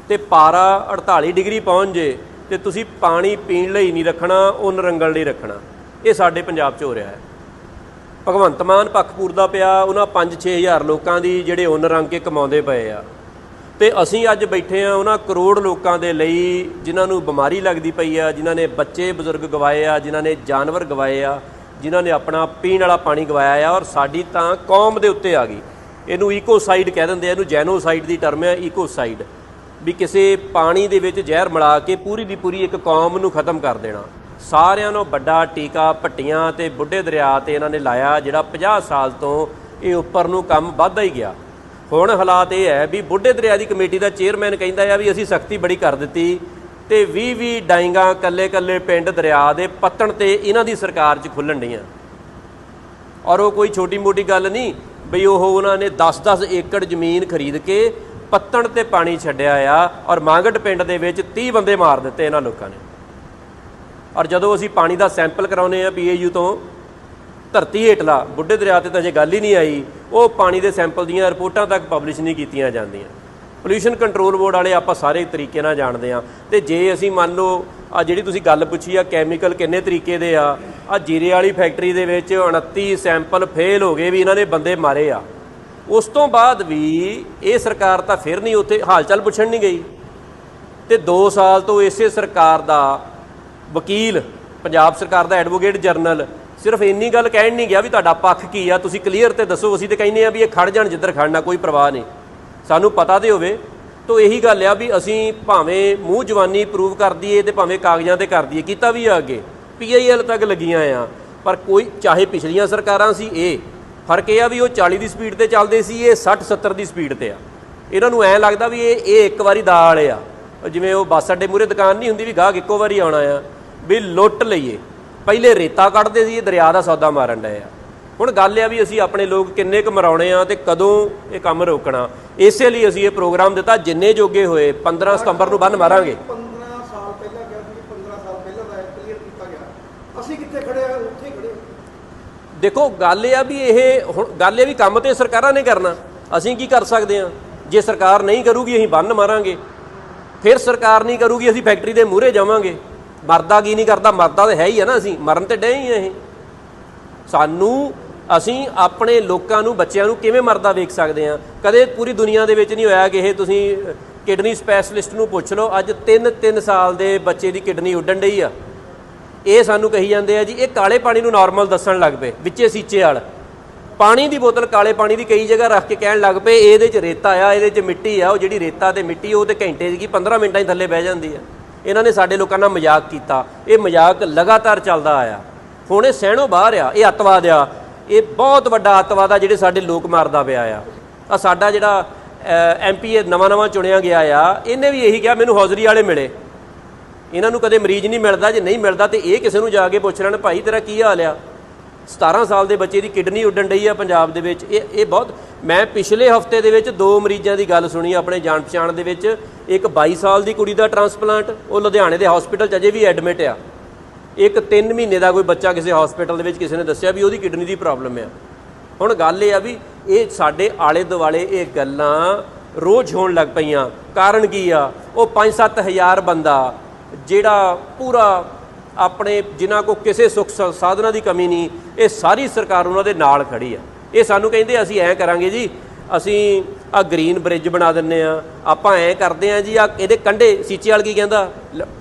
ਤੇ ਪਾਰਾ 48 ਡਿਗਰੀ ਪਹੁੰਚ ਜੇ ਤੇ ਤੁਸੀਂ ਪਾਣੀ ਪੀਣ ਲਈ ਨਹੀਂ ਰੱਖਣਾ ਉਹ ਨਰੰਗਲ ਲਈ ਰੱਖਣਾ। ਇਹ ਸਾਡੇ ਪੰਜਾਬ 'ਚ ਹੋ ਰਿਹਾ ਹੈ। ਭਗਵੰਤ ਮਾਨ ਪੱਖਪੂਰ ਦਾ ਪਿਆ, ਉਹਨਾਂ 5-6000 ਲੋਕਾਂ ਦੀ ਜਿਹੜੇ ਉਨ ਰੰਗ ਕੇ ਕਮਾਉਂਦੇ ਪਏ ਆ। ਤੇ ਅਸੀਂ ਅੱਜ ਬੈਠੇ ਆ ਉਹਨਾਂ ਕਰੋੜ ਲੋਕਾਂ ਦੇ ਲਈ ਜਿਨ੍ਹਾਂ ਨੂੰ ਬਿਮਾਰੀ ਲੱਗਦੀ ਪਈ ਆ, ਜਿਨ੍ਹਾਂ ਨੇ ਬੱਚੇ ਬਜ਼ੁਰਗ ਗਵਾਏ ਆ, ਜਿਨ੍ਹਾਂ ਨੇ ਜਾਨਵਰ ਗਵਾਏ ਆ, ਜਿਨ੍ਹਾਂ ਨੇ ਆਪਣਾ ਪੀਣ ਵਾਲਾ ਪਾਣੀ ਗਵਾਇਆ ਆ ਔਰ ਸਾਡੀ ਤਾਂ ਕੌਮ ਦੇ ਉੱਤੇ ਆ ਗਈ। ਇਹਨੂੰ ਈਕੋਸਾਈਡ ਕਹਿ ਦਿੰਦੇ ਆ, ਇਹਨੂੰ ਜੈਨੋਸਾਈਡ ਦੀ ਟਰਮ ਹੈ ਈਕੋਸਾਈਡ ਵੀ ਕਿਸੇ ਪਾਣੀ ਦੇ ਵਿੱਚ ਜ਼ਹਿਰ ਮਿਲਾ ਕੇ ਪੂਰੀ ਦੀ ਪੂਰੀ ਇੱਕ ਕੌਮ ਨੂੰ ਖਤਮ ਕਰ ਦੇਣਾ। ਸਾਰਿਆਂ ਨੂੰ ਵੱਡਾ ਟੀਕਾ ਭੱਟੀਆਂ ਤੇ ਬੁੱਢੇ ਦਰਿਆ ਤੇ ਇਹਨਾਂ ਨੇ ਲਾਇਆ, ਜਿਹੜਾ 50 ਸਾਲ ਤੋਂ ਇਹ ਉੱਪਰ ਨੂੰ ਕੰਮ ਵੱਧਦਾ ਹੀ ਗਿਆ। ਹੁਣ ਹਾਲਾਤ ਇਹ ਹੈ ਵੀ ਬੁੱਢੇ ਦਰਿਆ ਦੀ ਕਮੇਟੀ ਦਾ ਚੇਅਰਮੈਨ ਕਹਿੰਦਾ ਆ ਵੀ ਅਸੀਂ ਸਖਤੀ ਬੜੀ ਕਰ ਦਿੱਤੀ ਤੇ 20 20 ਡਾਈਂਗਾਂ ਕੱਲੇ ਕੱਲੇ ਪਿੰਡ ਦਰਿਆ ਦੇ ਪੱਤਣ ਤੇ ਇਹਨਾਂ ਦੀ ਸਰਕਾਰ 'ਚ ਖੁੱਲਣ ਡੀਆਂ ਔਰ ਉਹ ਕੋਈ ਛੋਟੀ ਮੋਟੀ ਗੱਲ ਨਹੀਂ ਬਈ ਉਹ ਉਹਨਾਂ ਨੇ 10-10 ਏਕੜ ਜ਼ਮੀਨ ਖਰੀਦ ਕੇ ਪੱਤਣ ਤੇ ਪਾਣੀ ਛੱਡਿਆ ਆ ਔਰ ਮਾਂਗਟ ਪਿੰਡ ਦੇ ਵਿੱਚ 30 ਬੰਦੇ ਮਾਰ ਦਿੱਤੇ ਇਹਨਾਂ ਲੋਕਾਂ ਨੇ। ਔਰ ਜਦੋਂ ਅਸੀਂ ਪਾਣੀ ਦਾ ਸੈਂਪਲ ਕਰਾਉਨੇ ਆ ਪੀਏਯੂ ਤੋਂ ਧਰਤੀ ਹੇਠਲਾ, ਬੁੱਢੇ ਦਰਿਆ ਤੇ ਤਾਂ ਜੇ ਗੱਲ ਹੀ ਨਹੀਂ ਆਈ। ਉਹ ਪਾਣੀ ਦੇ ਸੈਂਪਲ ਦੀਆਂ ਰਿਪੋਰਟਾਂ ਤੱਕ ਪਬਲਿਸ਼ ਨਹੀਂ ਕੀਤੀਆਂ ਜਾਂਦੀਆਂ। ਪੋਲੂਸ਼ਨ ਕੰਟਰੋਲ ਬੋਰਡ ਵਾਲੇ ਆਪਾਂ ਸਾਰੇ ਤਰੀਕੇ ਨਾਲ ਜਾਣਦੇ ਆ ਤੇ ਜੇ ਅਸੀਂ ਮੰਨ ਲਓ ਆ ਜਿਹੜੀ ਤੁਸੀਂ ਗੱਲ ਪੁੱਛੀ ਆ ਕੈਮੀਕਲ ਕਿੰਨੇ ਤਰੀਕੇ ਦੇ ਆ ਆ ਜੀਰੇ ਵਾਲੀ ਫੈਕਟਰੀ ਦੇ ਵਿੱਚ 29 ਸੈਂਪਲ ਫੇਲ ਹੋ ਗਏ ਵੀ ਇਹਨਾਂ ਨੇ ਬੰਦੇ ਮਾਰੇ ਆ। ਉਸ ਤੋਂ ਬਾਅਦ ਵੀ ਇਹ ਸਰਕਾਰ ਤਾਂ ਫਿਰ ਨਹੀਂ ਉੱਥੇ ਹਾਲਚਲ ਪੁੱਛਣ ਨਹੀਂ ਗਈ। ਤੇ 2 ਸਾਲ ਤੋਂ ਇਸੇ ਸਰਕਾਰ ਦਾ ਵਕੀਲ, ਪੰਜਾਬ ਸਰਕਾਰ ਦਾ ਐਡਵੋਕੇਟ ਜਨਰਲ ਸਿਰਫ ਇੰਨੀ ਗੱਲ ਕਹਿਣ ਨਹੀਂ ਗਿਆ ਵੀ ਤੁਹਾਡਾ ਪੱਖ ਕੀ ਆ, ਤੁਸੀਂ ਕਲੀਅਰ ਤੇ ਦੱਸੋ, ਅਸੀਂ ਤੇ ਕਹਿੰਦੇ ਆ ਵੀ ਇਹ ਖੜ ਜਾਣ ਜਿੱਧਰ ਖੜਨਾ ਕੋਈ ਪਰਵਾਹ ਨਹੀਂ। ਸਾਨੂੰ ਪਤਾ ਤੇ ਹੋਵੇ, ਤੋਂ ਇਹੀ ਗੱਲ ਆ ਵੀ ਅਸੀਂ ਭਾਵੇਂ ਮੂੰਹ ਜਵਾਨੀ ਪ੍ਰੂਵ ਕਰ ਦਈਏ ਤੇ ਭਾਵੇਂ ਕਾਗਜ਼ਾਂ ਤੇ ਕਰ ਦਈਏ, ਕੀਤਾ ਵੀ ਆ ਅੱਗੇ। ਪੀਆਈਐਲ ਤੱਕ ਲੱਗੀਆਂ ਆ, ਪਰ ਕੋਈ, ਚਾਹੇ ਪਿਛਲੀਆਂ ਸਰਕਾਰਾਂ ਸੀ, ਇਹ ਫ਼ਰਕ ਇਹ ਆ ਵੀ ਉਹ 40 ਦੀ ਸਪੀਡ ਤੇ ਚੱਲਦੇ ਸੀ, ਇਹ 60 70 ਦੀ ਸਪੀਡ ਤੇ ਆ। ਇਹਨਾਂ ਨੂੰ ਐਂ ਲੱਗਦਾ ਵੀ ਇਹ ਇਹ ਇੱਕ ਵਾਰੀ ਦਾਲ ਆ। ਜਿਵੇਂ ਉਹ ਬੱਸ ਅੱਡੇ ਮੂਰੇ ਦੁਕਾਨ ਨਹੀਂ ਹੁੰਦੀ ਵੀ ਗਾਹਕ ਇੱਕੋ ਵਾਰੀ ਆਉਣਾ ਆ, ਵੀ ਲੁੱਟ ਲਈਏ। ਪਹਿਲੇ ਰੇਤਾ ਕੱਢਦੇ ਸੀ ਇਹ ਦਰਿਆ ਦਾ ਸੌਦਾ ਮਾਰਨ ਡਏ ਆ। ਹੁਣ ਗੱਲ ਆ ਵੀ ਅਸੀਂ ਆਪਣੇ ਲੋਕ ਕਿੰਨੇ ਕੁ ਮਰਾਉਣੇ ਆ ਤੇ ਕਦੋਂ ਇਹ ਕੰਮ ਰੋਕਣਾ। ਇਸੇ ਲਈ ਅਸੀਂ ਇਹ ਪ੍ਰੋਗਰਾਮ ਦਿੱਤਾ ਜਿੰਨੇ ਜੋਗੇ ਹੋਏ 15 ਸਤੰਬਰ ਨੂੰ ਬੰਨ ਮਾਰਾਂਗੇ। 15 ਸਾਲ ਪਹਿਲਾਂ ਕਿਹਾ ਸੀ 15 ਸਾਲ ਪਹਿਲਾਂ ਦਾ ਕਲੀਅਰ ਕੀਤਾ ਗਿਆ। ਅਸੀਂ ਕਿੱਥੇ ਖੜੇ ਆ? ਉੱਥੇ ਖੜੇ। ਦੇਖੋ ਗੱਲ ਇਹ ਆ ਵੀ ਇਹ ਹੁਣ ਗੱਲ ਇਹ ਵੀ ਕੰਮ ਤੇ ਸਰਕਾਰਾਂ ਨੇ ਕਰਨਾ। ਅਸੀਂ ਕੀ ਕਰ ਸਕਦੇ ਆ? ਜੇ ਸਰਕਾਰ ਨਹੀਂ ਕਰੂਗੀ ਅਸੀਂ ਬੰਨ ਮਾਰਾਂਗੇ। ਫਿਰ ਸਰਕਾਰ ਨਹੀਂ ਕਰੂਗੀ ਅਸੀਂ ਫੈਕਟਰੀ ਦੇ ਮੂਹਰੇ ਜਾਵਾਂਗੇ। ਮਰਦਾ ਕੀ ਨਹੀਂ ਕਰਦਾ? ਮਰਦਾ ਤਾਂ ਹੈ ਹੀ ਆ ਨਾ ਅਸੀਂ। ਮਰਨ ਤੇ ਡੇ ਹੀ ਆ ਇਹ। ਸਾਨੂੰ, ਅਸੀਂ ਆਪਣੇ ਲੋਕਾਂ ਨੂੰ, ਬੱਚਿਆਂ ਨੂੰ ਕਿਵੇਂ ਮਰਦਾ ਵੇਖ ਸਕਦੇ ਆ? ਕਦੇ ਪੂਰੀ ਦੁਨੀਆ ਦੇ ਵਿੱਚ ਨਹੀਂ ਹੋਇਆ ਕਿ ਇਹ ਤੁਸੀਂ, ਕਿਡਨੀ ਸਪੈਸ਼ਲਿਸਟ ਨੂੰ ਪੁੱਛ ਲਓ, ਅੱਜ 3-3 ਸਾਲ ਦੇ ਬੱਚੇ ਦੀ ਕਿਡਨੀ ਉੱਡਣ ਡਈ ਆ। ਇਹ ਸਾਨੂੰ ਕਹੀ ਜਾਂਦੇ ਆ ਜੀ, ਇਹ ਕਾਲੇ ਪਾਣੀ ਨੂੰ ਨਾਰਮਲ ਦੱਸਣ ਲੱਗ ਪਏ, ਵਿੱਚੇ ਸੀਚੇ ਵਾਲ। ਪਾਣੀ ਦੀ ਬੋਤਲ ਕਾਲੇ ਪਾਣੀ ਦੀ ਕਈ ਜਗ੍ਹਾ ਰੱਖ ਕੇ ਕਹਿਣ ਲੱਗ ਪਏ, ਇਹਦੇ 'ਚ ਰੇਤਾ ਆ, ਇਹਦੇ 'ਚ ਮਿੱਟੀ ਆ, ਉਹ ਜਿਹੜੀ ਰੇਤਾ ਤੇ ਮਿੱਟੀ ਉਹ ਤੇ ਘੰਟੇ ਦੀ ਕੀ 15 ਮਿੰਟਾਂ ਹੀ ਥੱਲੇ ਬਹਿ ਜਾਂਦੀ ਆ। ਇਹਨਾਂ ਨੇ ਸਾਡੇ ਲੋਕਾਂ ਨਾਲ ਮਜ਼ਾਕ ਕੀਤਾ। ਇਹ ਮਜ਼ਾਕ ਲਗਾਤਾਰ ਚੱਲਦਾ ਆਇਆ। ਹੁਣ ਇਹ ਸਹਿਣੋਂ ਬਾਹਰ ਆ, ਇਹ ਅੱਤਵਾਦ ਆ। ਇਹ ਬਹੁਤ ਵੱਡਾ ਅੱਤਵਾਦ ਆ ਜਿਹੜੇ ਸਾਡੇ ਲੋਕ ਮਾਰਦਾ ਪਿਆ ਆ। ਆ ਸਾਡਾ ਜਿਹੜਾ ਐਮਪੀ ਨਵਾਂ ਨਵਾਂ ਚੁਣਿਆ ਗਿਆ ਆ, ਇਹਨੇ ਵੀ ਇਹੀ ਕਿਹਾ, ਮੈਨੂੰ ਹੌਜ਼ਰੀ ਵਾਲੇ ਮਿਲੇ। ਇਹਨਾਂ ਨੂੰ ਕਦੇ ਮਰੀਜ਼ ਨਹੀਂ ਮਿਲਦਾ, ਜੇ ਨਹੀਂ ਮਿਲਦਾ ਤੇ ਇਹ ਕਿਸੇ ਨੂੰ ਜਾ ਕੇ ਪੁੱਛ ਲੈਣ, ਭਾਈ ਤੇਰਾ ਕੀ ਹਾਲ ਆ? 17 ਸਾਲ ਦੇ ਬੱਚੇ ਦੀ ਕਿਡਨੀ ਉੱਡਣ ਡਈ ਆ ਪੰਜਾਬ ਦੇ ਵਿੱਚ। ਇਹ ਇਹ ਬਹੁਤ, ਮੈਂ ਪਿਛਲੇ ਹਫ਼ਤੇ ਦੇ ਵਿੱਚ ਦੋ ਮਰੀਜ਼ਾਂ ਦੀ ਗੱਲ ਸੁਣੀ ਆਪਣੇ ਜਾਣ ਪਛਾਣ ਦੇ ਵਿੱਚ। ਇੱਕ 22 ਸਾਲ ਦੀ ਕੁੜੀ ਦਾ ਟਰਾਂਸਪਲਾਂਟ, ਉਹ ਲੁਧਿਆਣੇ ਦੇ ਹਸਪੀਟਲ 'ਚ ਅਜੇ ਵੀ ਐਡਮਿਟ ਆ। ਇੱਕ 3 ਮਹੀਨੇ ਦਾ ਕੋਈ ਬੱਚਾ ਕਿਸੇ ਹਸਪੀਟਲ ਦੇ ਵਿੱਚ ਕਿਸੇ ਨੇ ਦੱਸਿਆ ਵੀ ਉਹਦੀ ਕਿਡਨੀ ਦੀ ਪ੍ਰੋਬਲਮ ਆ। ਹੁਣ ਗੱਲ ਇਹ ਆ ਵੀ ਇਹ ਸਾਡੇ ਆਲੇ ਦੁਆਲੇ ਇਹ ਗੱਲਾਂ ਰੋਜ਼ ਹੋਣ ਲੱਗ ਪਈਆਂ। ਕਾਰਨ ਕੀ ਆ? ਉਹ 5-7 ਹਜ਼ਾਰ ਬੰਦਾ ਜਿਹੜਾ ਪੂਰਾ ਆਪਣੇ ਜਿਨ੍ਹਾਂ ਕੋ ਕਿਸੇ ਸੁੱਖ ਸਾਧਨਾਂ ਦੀ ਕਮੀ ਨਹੀਂ ਇਹ ਸਾਰੀ ਸਰਕਾਰ ਉਹਨਾਂ ਦੇ ਨਾਲ ਖੜੀ ਆ। ਇਹ ਸਾਨੂੰ ਕਹਿੰਦੇ ਅਸੀਂ ਐਂ ਕਰਾਂਗੇ ਜੀ ਅਸੀਂ ਆ ਗ੍ਰੀਨ ਬ੍ਰਿਜ ਬਣਾ ਦਿੰਨੇ ਆ ਆਪਾਂ ਐਂ ਕਰਦੇ ਆ ਜੀ ਆ ਇਹਦੇ ਕੰਢੇ ਸੀਚੇ ਵਾਲ ਕੀ ਕਹਿੰਦਾ?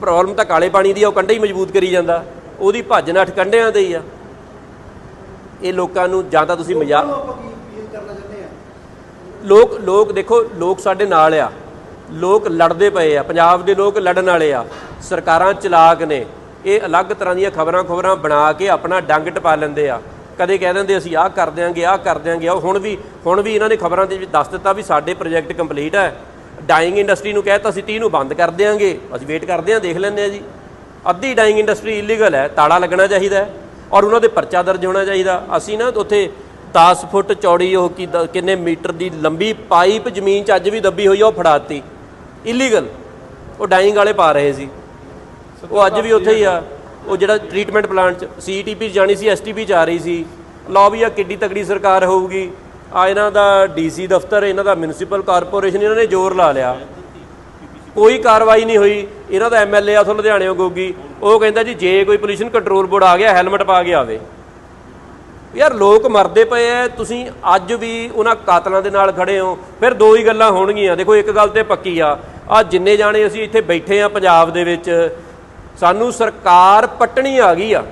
ਪ੍ਰੋਬਲਮ ਤਾਂ ਕਾਲੇ ਪਾਣੀ ਦੀ ਆ ਉਹ ਕੰਢੇ ਹੀ ਮਜ਼ਬੂਤ ਕਰੀ ਜਾਂਦਾ। ਉਹਦੀ ਭੱਜ ਨੱਠ ਕੰਢਿਆਂ ਦੇ ਹੀ ਆ। ਇਹ ਲੋਕਾਂ ਨੂੰ ਜਾਂ ਤਾਂ ਤੁਸੀਂ ਮਜ਼ਾਕ ਲੋਕ ਲੋਕ ਦੇਖੋ ਲੋਕ ਸਾਡੇ ਨਾਲ ਆ। ਲੋਕ ਲੜਦੇ ਪਏ ਆ। ਪੰਜਾਬ ਦੇ ਲੋਕ ਲੜਨ ਵਾਲੇ ਆ। ਸਰਕਾਰਾਂ ਚਲਾਕ ਨੇ। ਇਹ ਅਲੱਗ ਤਰ੍ਹਾਂ ਦੀਆਂ ਖਬਰਾਂ ਖਬਰਾਂ ਬਣਾ ਕੇ ਆਪਣਾ ਡੰਗ ਟਪਾ ਲੈਂਦੇ ਆ। ਕਦੇ ਕਹਿ ਦਿੰਦੇ ਅਸੀਂ ਆਹ ਕਰ ਦਿਆਂਗੇ, ਆਹ ਕਰ ਦਿਆਂਗੇ। ਉਹ ਹੁਣ ਵੀ ਹੁਣ ਵੀ ਇਹਨਾਂ ਨੇ ਖਬਰਾਂ ਦੇ ਵਿੱਚ ਦੱਸ ਦਿੱਤਾ ਵੀ ਸਾਡੇ ਪ੍ਰੋਜੈਕਟ ਕੰਪਲੀਟ ਹੈ ਡਾਈਂਗ ਇੰਡਸਟਰੀ ਨੂੰ ਕਹਿਤਾ ਅਸੀਂ 30 ਨੂੰ ਬੰਦ ਕਰ ਦਿਆਂਗੇ। ਅਸੀਂ ਵੇਟ ਕਰਦੇ ਹਾਂ, ਦੇਖ ਲੈਂਦੇ ਆ ਜੀ। ਅੱਧੀ ਡਾਈਂਗ ਇੰਡਸਟਰੀ ਇਲੀਗਲ ਹੈ, ਤਾਲਾ ਲੱਗਣਾ ਚਾਹੀਦਾ ਹੈ ਔਰ ਉਹਨਾਂ ਦੇ ਪਰਚਾ ਦਰਜ ਹੋਣਾ ਚਾਹੀਦਾ। ਅਸੀਂ ਨਾ ਉੱਥੇ 10 ਫੁੱਟ ਚੌੜੀ ਉਹ ਕੀ ਕਿੰਨੇ ਮੀਟਰ ਦੀ ਲੰਬੀ ਪਾਈਪ ਜ਼ਮੀਨ 'ਚ ਅੱਜ ਵੀ ਦੱਬੀ ਹੋਈ ਆ, ਉਹ ਫੜਾਤੀ। ਇਲੀਗਲ ਉਹ ਡਾਈਂਗ ਵਾਲੇ ਪਾ ਰਹੇ ਸੀ। ਉਹ ਅੱਜ ਵੀ ਉੱਥੇ ਹੀ ਆ। ਉਹ ਜਿਹੜਾ ਟ੍ਰੀਟਮੈਂਟ ਪਲਾਂਟ 'ਚ ਸੀਟੀਪੀ ਜਾਣੀ ਸੀ ਐਸਟੀਪੀ 'ਚ ਆ ਰਹੀ ਸੀ। ਲਓ ਵੀ ਆ ਕਿੱਡੀ ਤਕੜੀ ਸਰਕਾਰ ਹੋਊਗੀ। ਆ ਇਹਨਾਂ ਦਾ ਡੀਸੀ ਦਫ਼ਤਰ, ਇਹਨਾਂ ਦਾ ਮਿਊਨਿਸਪਲ ਕਾਰਪੋਰੇਸ਼ਨ ਇਹਨਾਂ ਨੇ ਜ਼ੋਰ ਲਾ ਲਿਆ। ਕੋਈ ਕਾਰਵਾਈ ਨਹੀਂ ਹੋਈ। ਇਹਨਾਂ ਦਾ ਐਮਐਲਏ ਉਥੋਂ ਲੁਧਿਆਣਿਓਂ ਗੋਗੀ ਉਹ ਕਹਿੰਦਾ ਜੀ, ਜੇ ਕੋਈ ਪੋਲੂਸ਼ਨ ਕੰਟਰੋਲ ਬੋਰਡ ਆ ਗਿਆ ਹੈਲਮਟ ਪਾ ਕੇ ਆਵੇ। ਯਾਰ ਲੋਕ ਮਰਦੇ ਪਏ ਐ। ਤੁਸੀਂ ਅੱਜ ਵੀ ਉਹਨਾਂ ਕਾਤਲਾਂ ਦੇ ਨਾਲ ਖੜੇ ਹੋ। ਫਿਰ ਦੋ ਹੀ ਗੱਲਾਂ ਹੋਣਗੀਆਂ। ਦੇਖੋ ਇੱਕ ਗੱਲ ਤੇ ਪੱਕੀ ਆ। ਆ ਜਿੰਨੇ ਜਾਣੇ ਅਸੀਂ ਇੱਥੇ ਬੈਠੇ ਆ ਪੰਜਾਬ ਦੇ ਵਿੱਚ ਸਾਨੂੰ ਸਰਕਾਰ ਪੱਟਣੀ ਆ ਗਈ ਆ।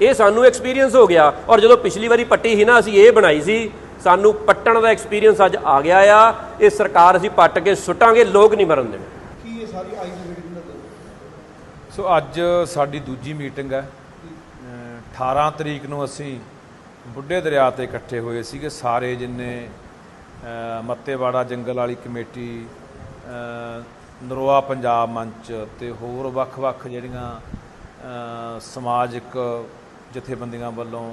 ਇਹ ਸਾਨੂੰ ਐਕਸਪੀਰੀਅੰਸ ਹੋ ਗਿਆ। ਔਰ ਜਦੋਂ ਪਿਛਲੀ ਵਾਰੀ ਪੱਟੀ ਸੀ ਨਾ ਅਸੀਂ ਇਹ ਬਣਾਈ ਸੀ ਸਾਨੂੰ ਪੱਟਣ ਦਾ ਐਕਸਪੀਰੀਅੰਸ ਅੱਜ ਆ ਗਿਆ ਆ। ਇਹ ਸਰਕਾਰ ਅਸੀਂ ਪੱਟ ਕੇ ਸੁੱਟਾਂਗੇ ਲੋਕ ਨਹੀਂ ਮਰਨ ਦੇਣੇ। ਕੀ ਇਹ ਸਾਰੀ ਆਈ ਦੀ ਮੀਟਿੰਗ ਦਾ ਦੱਸੋ। ਸੋ ਅੱਜ ਸਾਡੀ ਦੂਜੀ ਮੀਟਿੰਗ ਹੈ। ਅਹ 18 ਤਰੀਕ ਨੂੰ ਅਸੀਂ ਬੁੱਢੇ ਦਰਿਆ ਤੇ ਇਕੱਠੇ ਹੋਏ ਸੀਗੇ। ਸਾਰੇ ਜਿੰਨੇ ਮੱਤੇਵਾੜਾ ਜੰਗਲ ਵਾਲੀ ਕਮੇਟੀ ਨਰੋਆ ਪੰਜਾਬ ਮੰਚ ਤੇ ਹੋਰ ਵੱਖ-ਵੱਖ ਜਿਹੜੀਆਂ ਸਮਾਜਿਕ ਜਥੇਬੰਦੀਆਂ ਵੱਲੋਂ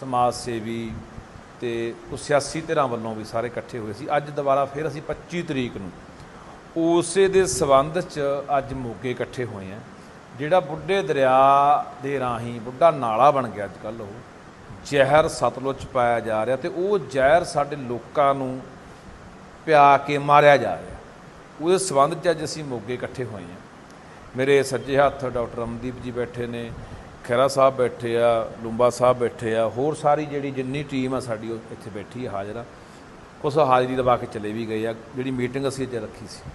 ਸਮਾਜ ਸੇਵੀ ਤੇ ਕੁਝ ਸਿਆਸੀ ਧਿਰਾਂ ਵੱਲੋਂ ਵੀ ਸਾਰੇ ਇਕੱਠੇ ਹੋਏ ਸੀ। ਅੱਜ ਦੁਬਾਰਾ ਫਿਰ ਅਸੀਂ 25 ਤਰੀਕ ਨੂੰ ਉਸੇ ਦੇ ਸਬੰਧ 'ਚ ਅੱਜ ਮੋਗੇ ਇਕੱਠੇ ਹੋਏ ਆ। ਜਿਹੜਾ ਬੁੱਢੇ ਦਰਿਆ ਦੇ ਰਾਹੀਂ ਬੁੱਢਾ ਨਾਲਾ ਬਣ ਗਿਆ ਅੱਜ ਕੱਲ ਉਹ, ਜ਼ਹਿਰ ਸਤਲੁਜ ਪਾਇਆ ਜਾ ਰਿਹਾ ਤੇ ਉਹ ਜ਼ਹਿਰ ਸਾਡੇ ਲੋਕਾਂ ਨੂੰ ਪਿਆ ਕੇ ਮਾਰਿਆ ਜਾ ਰਿਹਾ। ਉਹਦੇ ਸਬੰਧ 'ਚ ਅੱਜ ਅਸੀਂ ਮੋਗੇ ਇਕੱਠੇ ਹੋਏ ਹਾਂ। ਮੇਰੇ ਸੱਜੇ ਹੱਥ ਡਾਕਟਰ ਅਮਨਦੀਪ ਜੀ ਬੈਠੇ ਨੇ ਖੈਰਾ ਸਾਹਿਬ ਬੈਠੇ ਆ, ਲੁੰਬਾ ਸਾਹਿਬ ਬੈਠੇ ਆ, ਹੋਰ ਸਾਰੀ ਜਿਹੜੀ ਜਿੰਨੀ ਟੀਮ ਆ ਸਾਡੀ ਉਹ ਇੱਥੇ ਬੈਠੀ ਆ ਹਾਜ਼ਰ ਆ। ਹਾਜ਼ਰੀ ਦਵਾ ਕੇ ਚਲੇ ਵੀ ਗਏ ਆ, ਜਿਹੜੀ ਮੀਟਿੰਗ ਅਸੀਂ ਅੱਜ ਰੱਖੀ ਸੀ।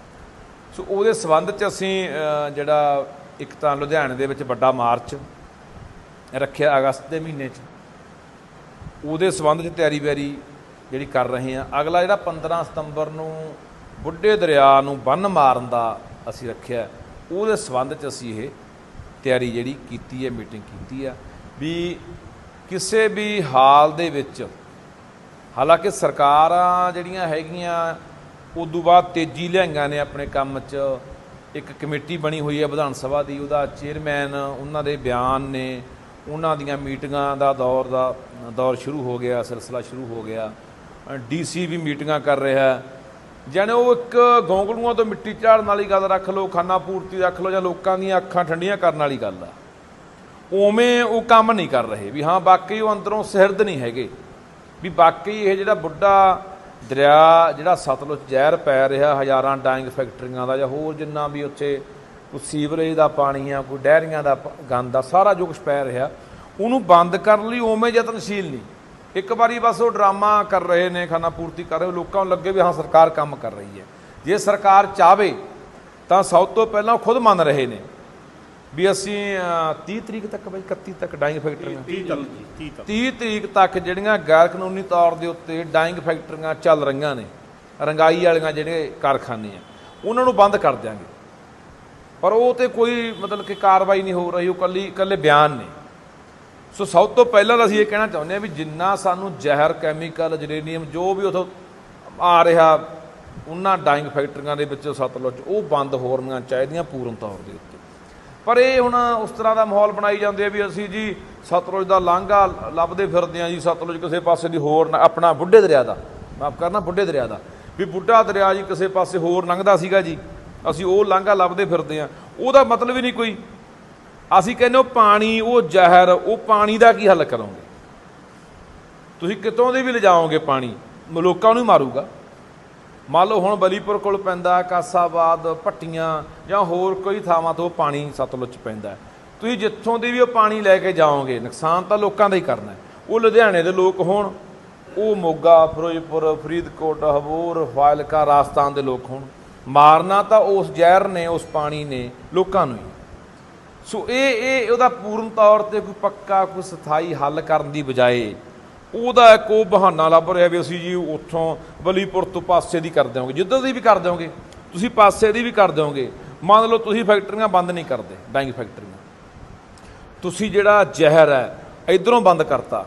ਸੋ ਉਹਦੇ ਸਬੰਧ 'ਚ ਅਸੀਂ ਜਿਹੜਾ ਇੱਕ ਤਾਂ ਲੁਧਿਆਣੇ ਦੇ ਵਿੱਚ ਵੱਡਾ ਮਾਰਚ ਰੱਖਿਆ ਅਗਸਤ ਦੇ ਮਹੀਨੇ 'ਚ। ਉਹਦੇ ਸਬੰਧ 'ਚ ਤਿਆਰੀ ਬਿਆਰੀ ਜਿਹੜੀ ਕਰ ਰਹੇ ਆ। ਅਗਲਾ ਜਿਹੜਾ 15 ਸਤੰਬਰ ਨੂੰ ਬੁੱਢੇ ਦਰਿਆ ਨੂੰ ਬੰਨ ਮਾਰਨ ਦਾ ਅਸੀਂ ਰੱਖਿਆ। ਉਹਦੇ ਸਬੰਧ 'ਚ ਅਸੀਂ ਇਹ ਤਿਆਰੀ ਜਿਹੜੀ ਕੀਤੀ ਹੈ, ਮੀਟਿੰਗ ਕੀਤੀ ਆ ਵੀ ਕਿਸੇ ਵੀ ਹਾਲ ਦੇ ਵਿੱਚ, ਹਾਲਾਂਕਿ ਸਰਕਾਰਾਂ ਜਿਹੜੀਆਂ ਹੈਗੀਆਂ, ਉਦੋਂ ਬਾਅਦ ਤੇਜ਼ੀ ਲਿਆਈਆਂ ਨੇ ਆਪਣੇ ਕੰਮ 'ਚ। ਇੱਕ ਕਮੇਟੀ ਬਣੀ ਹੋਈ ਹੈ ਵਿਧਾਨ ਸਭਾ ਦੀ, ਉਹਦਾ ਚੇਅਰਮੈਨ ਉਹਨਾਂ ਦੇ ਬਿਆਨ ਨੇ। ਉਹਨਾਂ ਦੀਆਂ ਮੀਟਿੰਗਾਂ ਦਾ ਦੌਰ ਦਾ, ਦੌਰ ਸ਼ੁਰੂ ਹੋ ਗਿਆ, ਸਿਲਸਿਲਾ ਸ਼ੁਰੂ ਹੋ ਗਿਆ। ਡੀਸੀ ਵੀ ਮੀਟਿੰਗਾਂ ਕਰ ਰਿਹਾ। ਜਾਣੇ ਉਹ ਇੱਕ ਗੋਂਗਲੂਆਂ ਤੋਂ ਮਿੱਟੀ ਝਾੜਨ ਵਾਲੀ ਗੱਲ ਰੱਖ ਲਓ, ਖਾਨਾ ਪੂਰਤੀ ਰੱਖ ਲਓ ਜਾਂ ਲੋਕਾਂ ਦੀਆਂ ਅੱਖਾਂ ਠੰਡੀਆਂ ਕਰਨ ਵਾਲੀ ਗੱਲ ਆ। ਉਵੇਂ ਉਹ ਕੰਮ ਨਹੀਂ ਕਰ ਰਹੇ ਵੀ ਹਾਂ, ਬਾਕੀ ਉਹ ਅੰਦਰੋਂ ਸਿਰਦ ਨਹੀਂ ਹੈਗੇ। ਵੀ ਬਾਕੀ ਇਹ ਜਿਹੜਾ ਬੁੱਢਾ ਦਰਿਆ, ਜਿਹੜਾ ਸਤਲੁਜ ਜ਼ਹਿਰ ਪੈ ਰਿਹਾ, ਹਜ਼ਾਰਾਂ ਡਾਈਂਗ ਫੈਕਟਰੀਆਂ ਦਾ ਜਾਂ ਹੋਰ ਜਿੰਨਾ ਵੀ ਉੱਥੇ ਕੋਈ ਸੀਵਰੇਜ ਦਾ ਪਾਣੀ ਆ, ਕੋਈ ਡੈਰੀਆਂ ਦਾ ਗੰਦ ਆ, ਸਾਰਾ ਜੋ ਕੁਝ ਪੈ ਰਿਹਾ, ਉਹਨੂੰ ਬੰਦ ਕਰਨ ਲਈ ਉਵੇਂ ਯਤਨਸ਼ੀਲ ਨਹੀਂ। ਇੱਕ ਵਾਰੀ ਬਸ ਉਹ ਡਰਾਮਾ ਕਰ ਰਹੇ ਨੇ ਖਾਨਾ ਪੂਰਤੀ ਕਰ ਰਹੇ ਲੋਕਾਂ ਨੂੰ ਲੱਗੇ ਵੀ ਹਾਂ ਸਰਕਾਰ ਕੰਮ ਕਰ ਰਹੀ ਹੈ। ਜੇ ਸਰਕਾਰ ਚਾਵੇ ਤਾਂ ਸਭ ਤੋਂ ਪਹਿਲਾਂ ਉਹ ਖੁਦ ਮੰਨ ਰਹੇ ਨੇ ਵੀ ਅਸੀਂ ਅ, 30 ਤਰੀਕ ਤੱਕ ਬਈ 31 ਤੱਕ ਡਾਈਂਗ ਫੈਕਟਰੀਆਂ। 30 ਤੱਕ 30 ਤੱਕ 30 ਤਰੀਕ ਤੱਕ ਜਿਹੜੀਆਂ ਗੈਰ ਕਾਨੂੰਨੀ ਤੌਰ ਦੇ ਉੱਤੇ ਡਾਈਂਗ ਫੈਕਟਰੀਆਂ ਚੱਲ ਰਹੀਆਂ ਨੇ ਰੰਗਾਈ ਵਾਲੀਆਂ ਜਿਹੜੇ ਕਾਰਖਾਨੇ ਆ ਉਹਨਾਂ ਨੂੰ ਬੰਦ ਕਰ ਦਿਆਂਗੇ। ਪਰ ਉਹ ਤੇ ਕੋਈ ਮਤਲਬ ਕਿ ਕਾਰਵਾਈ ਨਹੀਂ ਹੋ ਰਹੀ ਉਹ ਕੱਲੀ ਇਕੱਲੇ ਬਿਆਨ ਨੇ। ਸੋ ਸਭ ਤੋਂ ਪਹਿਲਾਂ ਤਾਂ ਅਸੀਂ ਇਹ ਕਹਿਣਾ ਚਾਹੁੰਦੇ ਹਾਂ ਵੀ ਜਿੰਨਾ ਸਾਨੂੰ ਜ਼ਹਿਰ ਕੈਮੀਕਲ ਜਰੇਨੀਅਮ ਜੋ ਵੀ ਉਥੋਂ ਆ ਰਿਹਾ, ਉਹਨਾਂ ਡਾਈਂਗ ਫੈਕਟਰੀਆਂ ਦੇ ਵਿੱਚ ਸਤਲੁਜ, ਉਹ ਬੰਦ ਹੋਣੀਆਂ ਚਾਹੀਦੀਆਂ ਪੂਰਨ ਤੌਰ ਦੇ ਉੱਤੇ। ਪਰ ਇਹ ਹੁਣ ਉਸ ਤਰ੍ਹਾਂ ਦਾ ਮਾਹੌਲ ਬਣਾਈ ਜਾਂਦੇ ਆ ਵੀ ਅਸੀਂ ਜੀ ਸਤਲੁਜ ਦਾ ਲਾਂਘਾ ਲੱਭਦੇ ਫਿਰਦੇ ਆ ਜੀ, ਸਤਲੁਜ ਕਿਸੇ ਪਾਸੇ ਦੀ ਹੋਰ ਨਾ- ਆਪਣਾ ਬੁੱਢੇ ਦਰਿਆ ਦਾ, ਮਾਫ ਕਰਨਾ ਬੁੱਢੇ ਦਰਿਆ ਦਾ। ਵੀ ਬੁੱਢਾ ਦਰਿਆ ਜੀ ਕਿਸੇ ਪਾਸੇ ਹੋਰ ਲੰਘਦਾ ਸੀਗਾ ਜੀ, ਅਸੀਂ ਉਹ ਲਾਂਘਾ ਲੱਭਦੇ ਫਿਰਦੇ ਆ ਉਹਦਾ ਮਤਲਬ ਹੀ ਨਹੀਂ ਕੋਈ ਅਸੀਂ ਕਹਿੰਦੇ ਉਹ ਪਾਣੀ, ਉਹ ਜ਼ਹਿਰ, ਉਹ ਪਾਣੀ ਦਾ ਕੀ ਹੱਲ ਕਰੋਗੇ? ਤੁਸੀਂ ਕਿਤੋਂ ਦੇ ਵੀ ਲਿਜਾਓਗੇ ਪਾਣੀ? ਲੋਕਾਂ ਨੂੰ ਹੀ ਮਾਰੂਗਾ। ਮੰਨ ਲਓ ਹੁਣ ਬਲੀਪੁਰ ਕੋਲ ਪੈਂਦਾ, ਕਾਸਾਬਾਦ, ਭੱਟੀਆਂ ਜਾਂ ਹੋਰ ਕੋਈ ਥਾਵਾਂ ਤੋਂ ਪਾਣੀ ਸਤਲੁਜ ਪੈਂਦਾ। ਤੁਸੀਂ ਜਿੱਥੋਂ ਦੀ ਵੀ ਉਹ ਪਾਣੀ ਲੈ ਕੇ ਜਾਓਗੇ, ਨੁਕਸਾਨ ਤਾਂ ਲੋਕਾਂ ਦਾ ਹੀ ਕਰਨਾ ਉਹ ਲੁਧਿਆਣੇ ਦੇ ਲੋਕ ਹੋਣ, ਉਹ ਮੋਗਾ, ਫਿਰੋਜ਼ਪੁਰ, ਫਰੀਦਕੋਟ, ਹਬੂਰ, ਫਾਜ਼ਿਲਕਾ, ਰਾਜਸਥਾਨ ਦੇ ਲੋਕ ਹੋਣ। ਮਾਰਨਾ ਤਾਂ ਉਸ ਜ਼ਹਿਰ ਨੇ, ਉਸ ਪਾਣੀ ਨੇ ਲੋਕਾਂ ਨੂੰ ਹੀ। ਸੋ ਇਹ ਇਹ ਉਹਦਾ ਪੂਰਨ ਤੌਰ ਤੇ ਕੋਈ ਪੱਕਾ ਕੋਈ ਸਥਾਈ ਹੱਲ ਕਰਨ ਦੀ ਬਜਾਏ ਉਹਦਾ ਇੱਕ ਉਹ ਬਹਾਨਾ ਲੱਭ ਰਿਹਾ ਵੀ ਅਸੀਂ ਜੀ ਉੱਥੋਂ ਬਲੀਪੁਰ ਤੋਂ ਪਾਸੇ ਦੀ ਕਰ ਦਿਓਗੇ ਜਿੱਧਰ ਦੀ ਵੀ ਕਰ ਦਿਓਗੇ, ਤੁਸੀਂ ਪਾਸੇ ਦੀ ਵੀ ਕਰ ਦਿਓਗੇ। ਮੰਨ ਲਓ ਤੁਸੀਂ ਫੈਕਟਰੀਆਂ ਬੰਦ ਨਹੀਂ ਕਰਦੇ ਡਾਈਂਗ ਫੈਕਟਰੀਆਂ। ਤੁਸੀਂ ਜਿਹੜਾ ਜ਼ਹਿਰ ਹੈ, ਇਧਰੋਂ ਬੰਦ ਕਰਤਾ।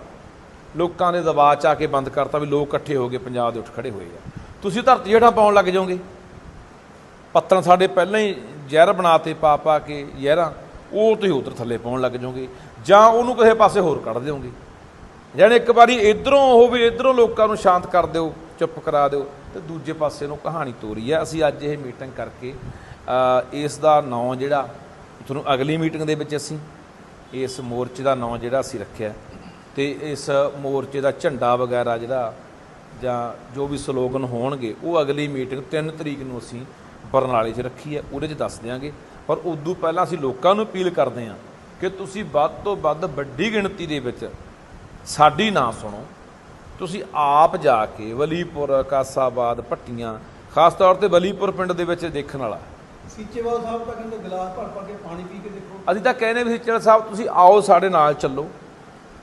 ਲੋਕਾਂ ਦੇ ਦਬਾਅ ਚ ਆ ਕੇ ਬੰਦ ਕਰਤਾ ਵੀ ਲੋਕ ਇਕੱਠੇ ਹੋ ਗਏ, ਪੰਜਾਬ ਦੇ ਉੱਠ ਖੜੇ ਹੋਏ ਆ। ਤੁਸੀਂ ਧਰਤੀ ਹੇਠਾਂ ਪਾਉਣ ਲੱਗ ਜਾਓਗੇ। ਪੱਤਣ ਸਾਡੇ ਪਹਿਲਾਂ ਹੀ ਜ਼ਹਿਰ ਬਣਾਤੇ ਪਾ ਪਾ ਕੇ ਜ਼ਹਿਰਾਂ। ਉਹ ਤੁਸੀਂ ਉਧਰ ਥੱਲੇ ਪਾਉਣ ਲੱਗ ਜਾਓਗੇ, ਜਾਂ ਉਹਨੂੰ ਕਿਸੇ ਪਾਸੇ ਹੋਰ ਕੱਢ ਦਿਓਗੇ। ਜਾਣੀ ਇੱਕ ਵਾਰੀ ਇਧਰੋਂ ਉਹ ਵੀ ਇਧਰੋਂ ਲੋਕਾਂ ਨੂੰ ਸ਼ਾਂਤ ਕਰ ਦਿਓ, ਚੁੱਪ ਕਰਾ ਦਿਓ, ਤੇ ਦੂਜੇ ਪਾਸੇ ਨੂੰ ਕਹਾਣੀ ਤੋਰੀ ਹੈ ਅਸੀਂ ਅੱਜ ਇਹ ਮੀਟਿੰਗ ਕਰਕੇ ਇਸ ਦਾ ਨਾਂ ਜਿਹੜਾ, ਤੁਹਾਨੂੰ ਅਗਲੀ ਮੀਟਿੰਗ ਦੇ ਵਿੱਚ ਅਸੀਂ ਇਸ ਮੋਰਚੇ ਦਾ ਨਾਂ ਜਿਹੜਾ ਅਸੀਂ ਰੱਖਿਆ। ਤੇ ਇਸ ਮੋਰਚੇ ਦਾ ਝੰਡਾ ਵਗੈਰਾ ਜਿਹੜਾ, ਜਾਂ ਜੋ ਵੀ ਸਲੋਗਨ ਹੋਣਗੇ, ਉਹ ਅਗਲੀ ਮੀਟਿੰਗ 3 ਤਰੀਕ ਨੂੰ ਅਸੀਂ ਬਰਨਾਲੇ 'ਚ ਰੱਖੀ ਹੈ ਉਹਦੇ 'ਚ ਦੱਸ ਦਿਆਂਗੇ। ਪਰ ਉਦੋਂ ਪਹਿਲਾਂ ਅਸੀਂ ਲੋਕਾਂ ਨੂੰ ਅਪੀਲ ਕਰਦੇ ਹਾਂ ਕਿ ਤੁਸੀਂ ਵੱਧ ਤੋਂ ਵੱਧ ਵੱਡੀ ਗਿਣਤੀ ਦੇ ਵਿੱਚ ਸਾਡੀ ਨਾ ਸੁਣੋ। ਤੁਸੀਂ ਆਪ ਜਾ ਕੇ ਵਲੀਪੁਰ ਕਾਸਾਬਾਦ ਭੱਟੀਆਂ ਖਾਸ ਤੌਰ ਤੇ ਵਲੀਪੁਰ ਪਿੰਡ ਦੇ ਵਿੱਚ ਦੇਖਣ ਵਾਲਾ। ਸੀਚੇਵਾਲ ਸਾਹਿਬ ਤਾਂ ਕਹਿੰਦੇ ਗਲਾਸ ਭਰ ਭਰ ਕੇ ਪਾਣੀ ਪੀ ਕੇ ਦੇਖੋ। ਅਸੀਂ ਤਾਂ ਕਹਿੰਦੇ ਵੀ ਸਿੱਚੜ ਸਾਹਿਬ ਤੁਸੀਂ ਆਓ ਸਾਡੇ ਨਾਲ ਚੱਲੋ।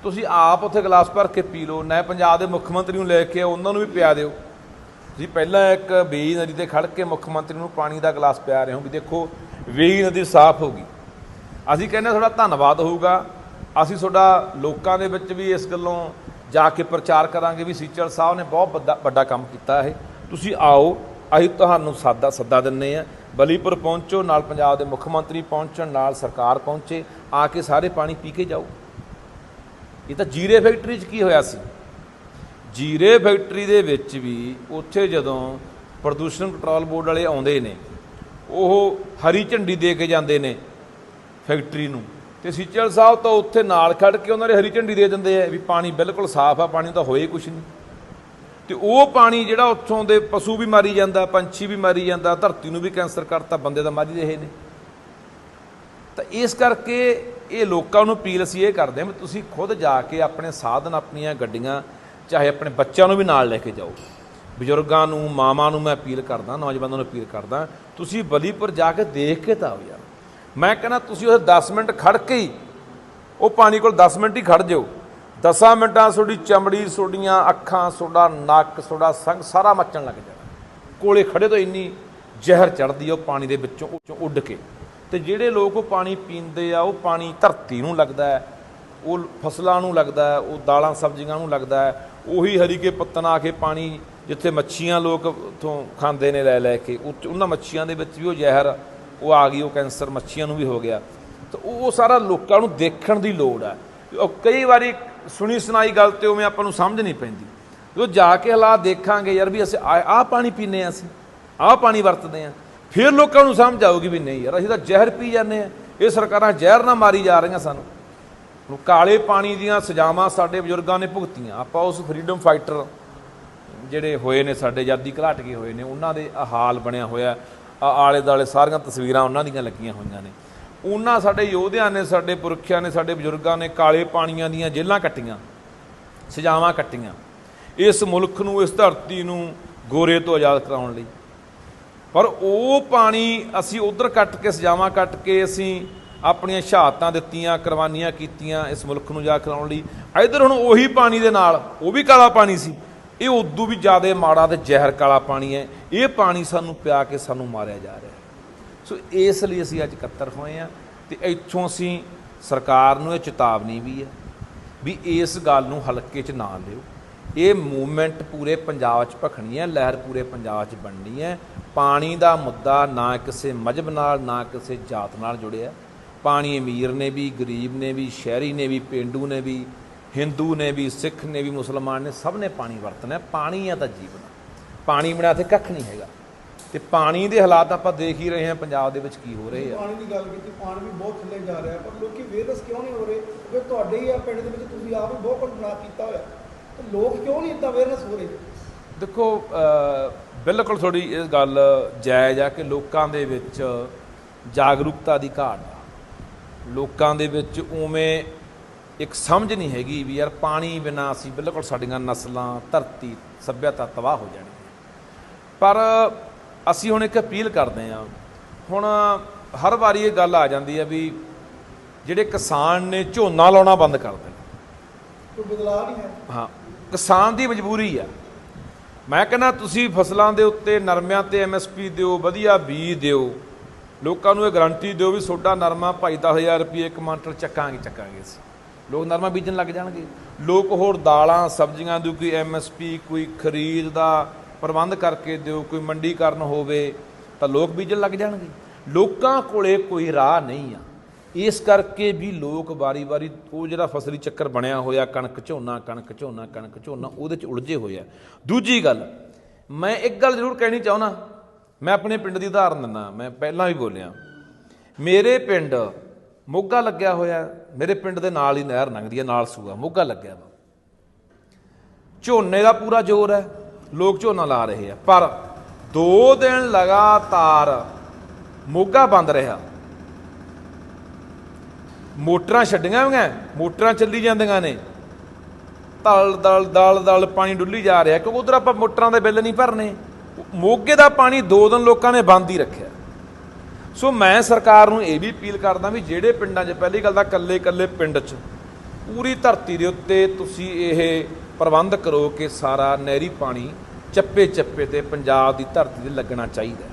ਤੁਸੀਂ ਆਪ ਉੱਥੇ ਗਲਾਸ ਭਰ ਕੇ ਪੀ ਲਓ। ਨਾ ਪੰਜਾਬ ਦੇ ਮੁੱਖ ਮੰਤਰੀ ਨੂੰ ਲੈ ਕੇ ਆਓ, ਉਹਨਾਂ ਨੂੰ ਵੀ ਪਿਆ ਦਿਓ। ਤੁਸੀਂ ਪਹਿਲਾਂ ਇੱਕ ਵੇਈ ਨਦੀ ਤੇ ਖੜ ਕੇ ਮੁੱਖ ਮੰਤਰੀ ਨੂੰ ਪਾਣੀ ਦਾ ਗਲਾਸ ਪਿਆ ਰਹੇ ਹੋ ਵੀ ਦੇਖੋ ਵੇਈ ਨਦੀ ਸਾਫ਼ ਹੋ ਗਈ। ਅਸੀਂ ਕਹਿੰਦੇ ਤੁਹਾਡਾ ਧੰਨਵਾਦ ਹੋਊਗਾ। ਅਸੀਂ ਤੁਹਾਡਾ ਲੋਕਾਂ ਦੇ ਵਿੱਚ ਵੀ ਇਸ ਗੱਲੋਂ ਜਾ ਕੇ ਪ੍ਰਚਾਰ ਕਰਾਂਗੇ ਵੀ ਸੀਚਲ ਸਾਹਿਬ ਨੇ ਬਹੁਤ ਵੱਡਾ ਵੱਡਾ ਕੰਮ ਕੀਤਾ ਇਹ। ਤੁਸੀਂ ਆਓ, ਅਸੀਂ ਤੁਹਾਨੂੰ ਸਾਦਾ ਸੱਦਾ ਦਿੰਨੇ ਆ ਬਲੀਪੁਰ ਪਹੁੰਚੋ, ਨਾਲ ਪੰਜਾਬ ਦੇ ਮੁੱਖ ਮੰਤਰੀ ਪਹੁੰਚਣ, ਨਾਲ ਸਰਕਾਰ ਪਹੁੰਚੇ, ਆ ਕੇ ਸਾਰੇ ਪਾਣੀ ਪੀ ਕੇ ਜਾਓ। ਇਹ ਤਾਂ ਜੀਰੇ ਫੈਕਟਰੀ 'ਚ ਕੀ ਹੋਇਆ ਸੀ? ਜੀਰੇ ਫੈਕਟਰੀ ਦੇ ਵਿੱਚ ਵੀ ਉੱਥੇ ਜਦੋਂ ਪ੍ਰਦੂਸ਼ਣ ਕੰਟਰੋਲ ਬੋਰਡ ਵਾਲੇ ਆਉਂਦੇ ਨੇ ਉਹ ਹਰੀ ਝੰਡੀ ਦੇ ਕੇ ਜਾਂਦੇ ਨੇ ਫੈਕਟਰੀ ਨੂੰ। ਤੇ ਸੀਚਲ ਸਾਹਿਬ ਤਾਂ ਉੱਥੇ ਨਾਲ ਖੜ ਕੇ ਉਹਨਾਂ ਨੇ ਹਰੀ ਝੰਡੀ ਦੇ ਦਿੰਦੇ ਆ ਵੀ ਪਾਣੀ ਬਿਲਕੁਲ ਸਾਫ਼ ਆ, ਪਾਣੀ ਤਾਂ ਹੋਏ ਕੁਛ ਨਹੀਂ। ਤੇ ਉਹ ਪਾਣੀ ਜਿਹੜਾ ਉੱਥੋਂ ਦੇ ਪਸ਼ੂ ਵੀ ਮਾਰੀ ਜਾਂਦਾ, ਪੰਛੀ ਵੀ ਮਾਰੀ ਜਾਂਦਾ, ਧਰਤੀ ਨੂੰ ਵੀ ਕੈਂਸਰ ਕਰਤਾ, ਬੰਦੇ ਤਾਂ ਮਾਰੀ ਰਹੇ ਨੇ। ਤਾਂ ਇਸ ਕਰਕੇ ਇਹ ਲੋਕਾਂ ਨੂੰ ਅਪੀਲ ਅਸੀਂ ਇਹ ਕਰਦੇ ਹਾਂ ਵੀ ਤੁਸੀਂ ਖੁਦ ਜਾ ਕੇ ਆਪਣੇ ਸਾਧਨ, ਆਪਣੀਆਂ ਗੱਡੀਆਂ, ਚਾਹੇ ਆਪਣੇ ਬੱਚਿਆਂ ਨੂੰ ਵੀ ਨਾਲ ਲੈ ਕੇ ਜਾਓ। ਬਜ਼ੁਰਗਾਂ ਨੂੰ, ਮਾਵਾਂ ਨੂੰ ਮੈਂ ਅਪੀਲ ਕਰਦਾ, ਨੌਜਵਾਨਾਂ ਨੂੰ ਅਪੀਲ ਕਰਦਾ, ਤੁਸੀਂ ਬਲੀਪੁਰ ਜਾ ਕੇ ਦੇਖ ਕੇ ਤਾਂ ਆਓ ਯਾਰ। ਮੈਂ ਕਹਿੰਦਾ ਤੁਸੀਂ ਉਹ 10 ਮਿੰਟ ਖੜ ਕੇ ਹੀ, ਉਹ ਪਾਣੀ ਕੋਲ 10 ਮਿੰਟ ਹੀ ਖੜ ਜਾਓ। 10 ਮਿੰਟਾਂ ਤੁਹਾਡੀ ਚਮੜੀ, ਤੁਹਾਡੀਆਂ ਅੱਖਾਂ, ਤੁਹਾਡਾ ਨੱਕ, ਤੁਹਾਡਾ ਸੰਗ ਸਾਰਾ ਮੱਚਣ ਲੱਗ ਜਾਣਾ। ਕੋਲੇ ਖੜੇ ਤੋਂ ਇੰਨੀ ਜ਼ਹਿਰ ਚੜਦੀ ਉਹ ਪਾਣੀ ਦੇ ਵਿੱਚੋਂ ਉੱਡ ਕੇ। ਤੇ ਜਿਹੜੇ ਲੋਕ ਉਹ ਪਾਣੀ ਪੀਂਦੇ ਆ, ਉਹ ਪਾਣੀ ਧਰਤੀ ਨੂੰ ਲੱਗਦਾ ਹੈ, ਉਹ ਫਸਲਾਂ ਨੂੰ ਲੱਗਦਾ ਹੈ, ਉਹ ਦਾਲਾਂ ਸਬਜ਼ੀਆਂ ਨੂੰ ਲੱਗਦਾ ਹੈ, ਉਹੀ ਹਰੀਕੇ ਪੱਤਨ ਆ ਕੇ ਪਾਣੀ ਜਿੱਥੇ ਮੱਛੀਆਂ ਲੋਕ ਉਥੋਂ ਖਾਂਦੇ ਨੇ ਲੈ ਲੈ ਕੇ ਉਹ ਉਹਨਾਂ ਮੱਛੀਆਂ ਦੇ ਵਿੱਚ ਵੀ ਉਹ ਜ਼ਹਿਰ, ਉਹ ਆ ਗਈ, ਉਹ ਕੈਂਸਰ ਮੱਛੀਆਂ ਨੂੰ ਵੀ ਹੋ ਗਿਆ। ਤਾਂ ਉਹ ਸਾਰਾ ਲੋਕਾਂ ਨੂੰ ਦੇਖਣ ਦੀ ਲੋੜ ਹੈ ਉਹ ਕਈ ਵਾਰੀ ਸੁਣੀ ਸੁਣਾਈ ਗੱਲ ਤੇ ਉਵੇਂ ਆਪਾਂ ਨੂੰ ਸਮਝ ਨਹੀਂ ਪੈਂਦੀ। ਜਦੋਂ ਜਾ ਕੇ ਹਾਲਾਤ ਦੇਖਾਂਗੇ ਯਾਰ ਵੀ ਅਸੀਂ ਆਹ ਪਾਣੀ ਪੀਨੇ ਆ ਅਸੀਂ, ਆਹ ਪਾਣੀ ਵਰਤਦੇ ਆ ਫਿਰ ਲੋਕਾਂ ਨੂੰ ਸਮਝ ਆਊਗੀ ਵੀ ਨਹੀਂ ਯਾਰ, ਅਸੀਂ ਤਾਂ ਜ਼ਹਿਰ ਪੀ ਜਾਂਦੇ ਆ ਇਹ ਸਰਕਾਰਾਂ ਜ਼ਹਿਰ ਨਾ ਮਾਰੀ ਜਾ ਰਹੀਆਂ ਸਾਨੂੰ। ਹੁਣ ਕਾਲੇ ਪਾਣੀ ਦੀਆਂ ਸਜ਼ਾਵਾਂ ਸਾਡੇ ਬਜ਼ੁਰਗਾਂ ਨੇ ਭੁਗਤੀਆਂ। ਆਪਾਂ ਉਸ ਫਰੀडम ਫਾਈਟਰ ਜਿਹੜੇ ਹੋਏ ਨੇ, ਸਾਡੇ ਆਜ਼ਾਦੀ ਘਲਾਟ ਕੇ ਹੋਏ ਨੇ, ਉਹਨਾਂ ਦੇ ਆਹ ਹਾਲ ਬਣਿਆ ਹੋਇਆ। ਆ ਆਲੇ ਦਾਲੇ ਸਾਰੀਆਂ ਤਸਵੀਰਾਂ ਉਹਨਾਂ ਦੀਆਂ ਲੱਗੀਆਂ ਹੋਈਆਂ ਨੇ। ਉਹਨਾਂ ਸਾਡੇ ਯੋਧਿਆਂ ਨੇ, ਸਾਡੇ ਪੁਰਖਿਆਂ ਨੇ, ਸਾਡੇ ਬਜ਼ੁਰਗਾਂ ਨੇ ਕਾਲੇ ਪਾਣੀਆਂ ਦੀਆਂ ਜੇਲਾਂ ਕੱਟੀਆਂ, ਸਜ਼ਾਵਾਂ ਕੱਟੀਆਂ। ਇਸ ਮੁਲਕ ਨੂੰ, ਇਸ ਧਰਤੀ ਨੂੰ ਗੋਰੇ ਤੋਂ ਆਜ਼ਾਦ ਕਰਾਉਣ ਲਈ। ਪਰ ਉਹ ਪਾਣੀ ਅਸੀਂ ਉਧਰ ਕੱਟ ਕੇ, ਸਜ਼ਾਵਾਂ ਕੱਟ ਕੇ ਅਸੀਂ ਆਪਣੀਆਂ ਸ਼ਹਾਦਤਾਂ ਦਿੱਤੀਆਂ, ਕੁਰਬਾਨੀਆਂ ਕੀਤੀਆਂ ਇਸ ਮੁਲਕ ਨੂੰ ਜਾ ਕਰਾਉਣ ਲਈ। ਇਧਰ ਹੁਣ ਉਹੀ ਪਾਣੀ ਦੇ ਨਾਲ, ਉਹ ਵੀ ਕਾਲਾ ਪਾਣੀ ਸੀ। ਇਹ ਉਦੋਂ ਵੀ ਜ਼ਿਆਦਾ ਮਾੜਾ ਤੇ ਜ਼ਹਿਰ ਕਾਲਾ ਪਾਣੀ ਹੈ। ਇਹ ਪਾਣੀ ਸਾਨੂੰ ਪਿਆ ਕੇ ਸਾਨੂੰ ਮਾਰਿਆ ਜਾ ਰਿਹਾ ਸੋ ਇਸ ਲਈ ਅਸੀਂ ਅੱਜ ਇਕੱਤਰ ਹੋਏ ਆ ਤੇ ਇੱਥੋਂ ਅਸੀਂ ਸਰਕਾਰ ਨੂੰ ਇਹ ਚੇਤਾਵਨੀ ਵੀ ਹੈ ਵੀ ਇਸ ਗੱਲ ਨੂੰ ਹਲਕੇ 'ਚ ਨਾ ਲਿਓ। ਇਹ ਮੂਵਮੈਂਟ ਪੂਰੇ ਪੰਜਾਬ 'ਚ ਭਖਣੀ ਹੈ, ਲਹਿਰ ਪੂਰੇ ਪੰਜਾਬ 'ਚ ਬਣਨੀ ਹੈ। ਪਾਣੀ ਦਾ ਮੁੱਦਾ ਨਾ ਕਿਸੇ ਮਜਬ ਨਾਲ, ਨਾ ਕਿਸੇ ਜਾਤ ਨਾਲ ਜੁੜਿਆ। ਪਾਣੀ ਅਮੀਰ ਨੇ ਵੀ, ਗਰੀਬ ਨੇ ਵੀ, ਸ਼ਹਿਰੀ ਨੇ ਵੀ, ਪਿੰਡੂ ਨੇ ਵੀ ਹਿੰਦੂ ਨੇ ਵੀ ਸਿੱਖ ਨੇ ਵੀ ਮੁਸਲਮਾਨ ਨੇ ਸਭ ਨੇ ਪਾਣੀ ਵਰਤਣਾ ਹੈ। ਪਾਣੀ ਹੈ ਤਾਂ ਜੀਵਨ ਹੈ। ਪਾਣੀ ਬਿਨਾਂ ਤੇ ਕੱਖ ਨਹੀਂ ਹੈਗਾ। ਤੇ ਪਾਣੀ ਦੇ ਹਾਲਾਤ ਆਪਾਂ ਦੇਖ ਹੀ ਰਹੇ ਹਾਂ ਪੰਜਾਬ ਦੇ ਵਿੱਚ ਕੀ ਹੋ ਰਹੇ ਆ। ਪਾਣੀ ਦੀ ਗੱਲ ਕੀਤੀ ਪਾਣੀ ਵੀ ਬਹੁਤ ਥੱਲੇ ਜਾ ਰਿਹਾ ਪਰ ਲੋਕੀ ਵੇਰਸ ਕਿਉਂ ਨਹੀਂ ਹੋ ਰਹੇ? ਕਿਉਂਕਿ ਤੁਹਾਡੇ ਹੀ ਆ ਪਿੰਡ ਦੇ ਵਿੱਚ ਤੁਸੀਂ ਆਪ ਵੀ ਬਹੁਤ ਬਣਾ ਕੀਤਾ ਹੋਇਆ। ਤੇ ਲੋਕ ਕਿਉਂ ਨਹੀਂ ਇਦਾਂ ਵੇਰਸ ਹੋ ਰਹੇ? ਦੇਖੋ ਬਿਲਕੁਲ ਥੋੜੀ ਇਹ ਗੱਲ ਜਾਇਜ਼ ਆ ਕਿ ਲੋਕਾਂ ਦੇ ਵਿੱਚ ਜਾਗਰੂਕਤਾ ਦੀ ਘਾਟ ਆ। ਲੋਕਾਂ ਦੇ ਵਿੱਚ ਉਵੇਂ ਇੱਕ ਸਮਝ ਨਹੀਂ ਹੈਗੀ ਵੀ ਯਾਰ ਪਾਣੀ ਬਿਨਾ ਅਸੀਂ ਬਿਲਕੁਲ ਸਾਡੀਆਂ ਨਸਲਾਂ ਧਰਤੀ ਸੱਭਿਅਤਾ ਤਬਾਹ ਹੋ ਜਾਣੀ। ਪਰ ਅਸੀਂ ਹੁਣ ਇੱਕ ਅਪੀਲ ਕਰਦੇ ਹਾਂ। ਹੁਣ ਹਰ ਵਾਰੀ ਇਹ ਗੱਲ ਆ ਜਾਂਦੀ ਹੈ ਵੀ ਜਿਹੜੇ ਕਿਸਾਨ ਨੇ ਝੋਨਾ ਲਾਉਣਾ ਬੰਦ ਕਰ ਦੇਣ। ਕੋਈ ਬਦਲਾਅ ਨਹੀਂ ਹੈ। ਹਾਂ ਕਿਸਾਨ ਦੀ ਮਜਬੂਰੀ ਆ। ਮੈਂ ਕਹਿੰਦਾ ਤੁਸੀਂ ਫਸਲਾਂ ਦੇ ਉੱਤੇ ਨਰਮਿਆਂ ਤੇ ਐਮਐਸਪੀ ਦਿਓ ਵਧੀਆ ਬੀਜ ਦਿਓ। ਲੋਕਾਂ ਨੂੰ ਇਹ ਗਾਰੰਟੀ ਦਿਓ ਵੀ ਤੁਹਾਡਾ ਨਰਮਾ ਭਾਈ 10000 ਰੁਪਏ ਇੱਕ ਕੁਇੰਟਲ ਚੱਕਾਂਗੇ ਚੱਕਾਂਗੇ ਅਸੀਂ। ਲੋਕ ਨਰਮਾ ਬੀਜਣ ਲੱਗ ਜਾਣਗੇ। ਲੋਕ ਹੋਰ ਦਾਲਾਂ, ਸਬਜ਼ੀਆਂ ਦੀ ਕੋਈ ਐਮਐਸਪੀ ਕੋਈ ਖਰੀਦ ਦਾ ਪ੍ਰਬੰਧ ਕਰਕੇ ਦਿਓ, ਕੋਈ ਮੰਡੀਕਰਨ ਹੋਵੇ, ਤਾਂ ਲੋਕ ਬੀਜਣ ਲੱਗ ਜਾਣਗੇ। ਲੋਕਾਂ ਕੋਲੇ ਕੋਈ ਰਾਹ ਨਹੀਂ ਆ। ਇਸ ਕਰਕੇ ਵੀ ਲੋਕ ਵਾਰੀ-ਵਾਰੀ ਉਹ ਜਿਹੜਾ ਫਸਲੀ ਚੱਕਰ ਬਣਿਆ ਹੋਇਆ, ਕਣਕ ਝੋਨਾ ਕਣਕ ਝੋਨਾ ਕਣਕ ਝੋਨਾ, ਉਹਦੇ ਚ ਉਲਝੇ ਹੋਏ ਆ। ਦੂਜੀ ਗੱਲ, ਮੈਂ ਇੱਕ ਗੱਲ ਜ਼ਰੂਰ ਕਹਿਣੀ ਚਾਹੁੰਦਾ, ਮੈਂ ਆਪਣੇ ਪਿੰਡ ਦੀ ਉਦਾਹਰਨ ਦਿੰਦਾ, ਮੈਂ ਪਹਿਲਾਂ ਵੀ ਬੋਲਿਆ। ਮੇਰੇ ਪਿੰਡ ਮੋਗਾ ਲੱਗਿਆ ਹੋਇਆ ਮੇਰੇ ਪਿੰਡ ਦੇ ਨਾਲ ਹੀ ਨਹਿਰ ਲੰਘਦੀ ਹੈ, ਨਾਲ ਸੂਆ, ਮੋਗਾ ਲੱਗਿਆ ਵਾ। ਝੋਨੇ ਦਾ ਪੂਰਾ ਜ਼ੋਰ ਹੈ, ਲੋਕ ਝੋਨਾ ਲਾ ਰਹੇ ਆ। ਪਰ 2 ਦਿਨ ਲਗਾਤਾਰ ਮੋਗਾ ਬੰਦ ਰਿਹਾ। ਮੋਟਰਾਂ ਛੱਡੀਆਂ ਹੋਈਆਂ, ਮੋਟਰਾਂ ਚੱਲੀ ਜਾਂਦੀਆਂ ਨੇ। ਤਲ, ਦਲ ਦਲ ਦਲ ਪਾਣੀ ਡੁੱਲੀ ਜਾ ਰਿਹਾ, ਕਿਉਂਕਿ ਉਧਰ ਆਪਾਂ ਮੋਟਰਾਂ ਦੇ ਬਿੱਲ ਨਹੀਂ ਭਰਨੇ। ਮੋਗੇ ਦਾ ਪਾਣੀ ਦੋ ਦਿਨ ਲੋਕਾਂ ਨੇ ਬੰਦ ਹੀ ਰੱਖਿਆ। ਸੋ ਮੈਂ ਸਰਕਾਰ ਨੂੰ ਇਹ ਵੀ ਅਪੀਲ ਕਰਦਾ ਵੀ ਜਿਹੜੇ ਪਿੰਡਾਂ 'ਚ ਪਹਿਲੀ ਗੱਲ ਤਾਂ ਕੱਲੇ ਕੱਲੇ ਪਿੰਡ 'ਚ ਪੂਰੀ ਧਰਤੀ ਦੇ ਉੱਤੇ ਤੁਸੀਂ ਇਹ ਪ੍ਰਬੰਧ ਕਰੋ ਕਿ ਸਾਰਾ ਨਹਿਰੀ ਪਾਣੀ ਚੱਪੇ ਚੱਪੇ ਤੇ ਪੰਜਾਬ ਦੀ ਧਰਤੀ ਤੇ ਲੱਗਣਾ ਚਾਹੀਦਾ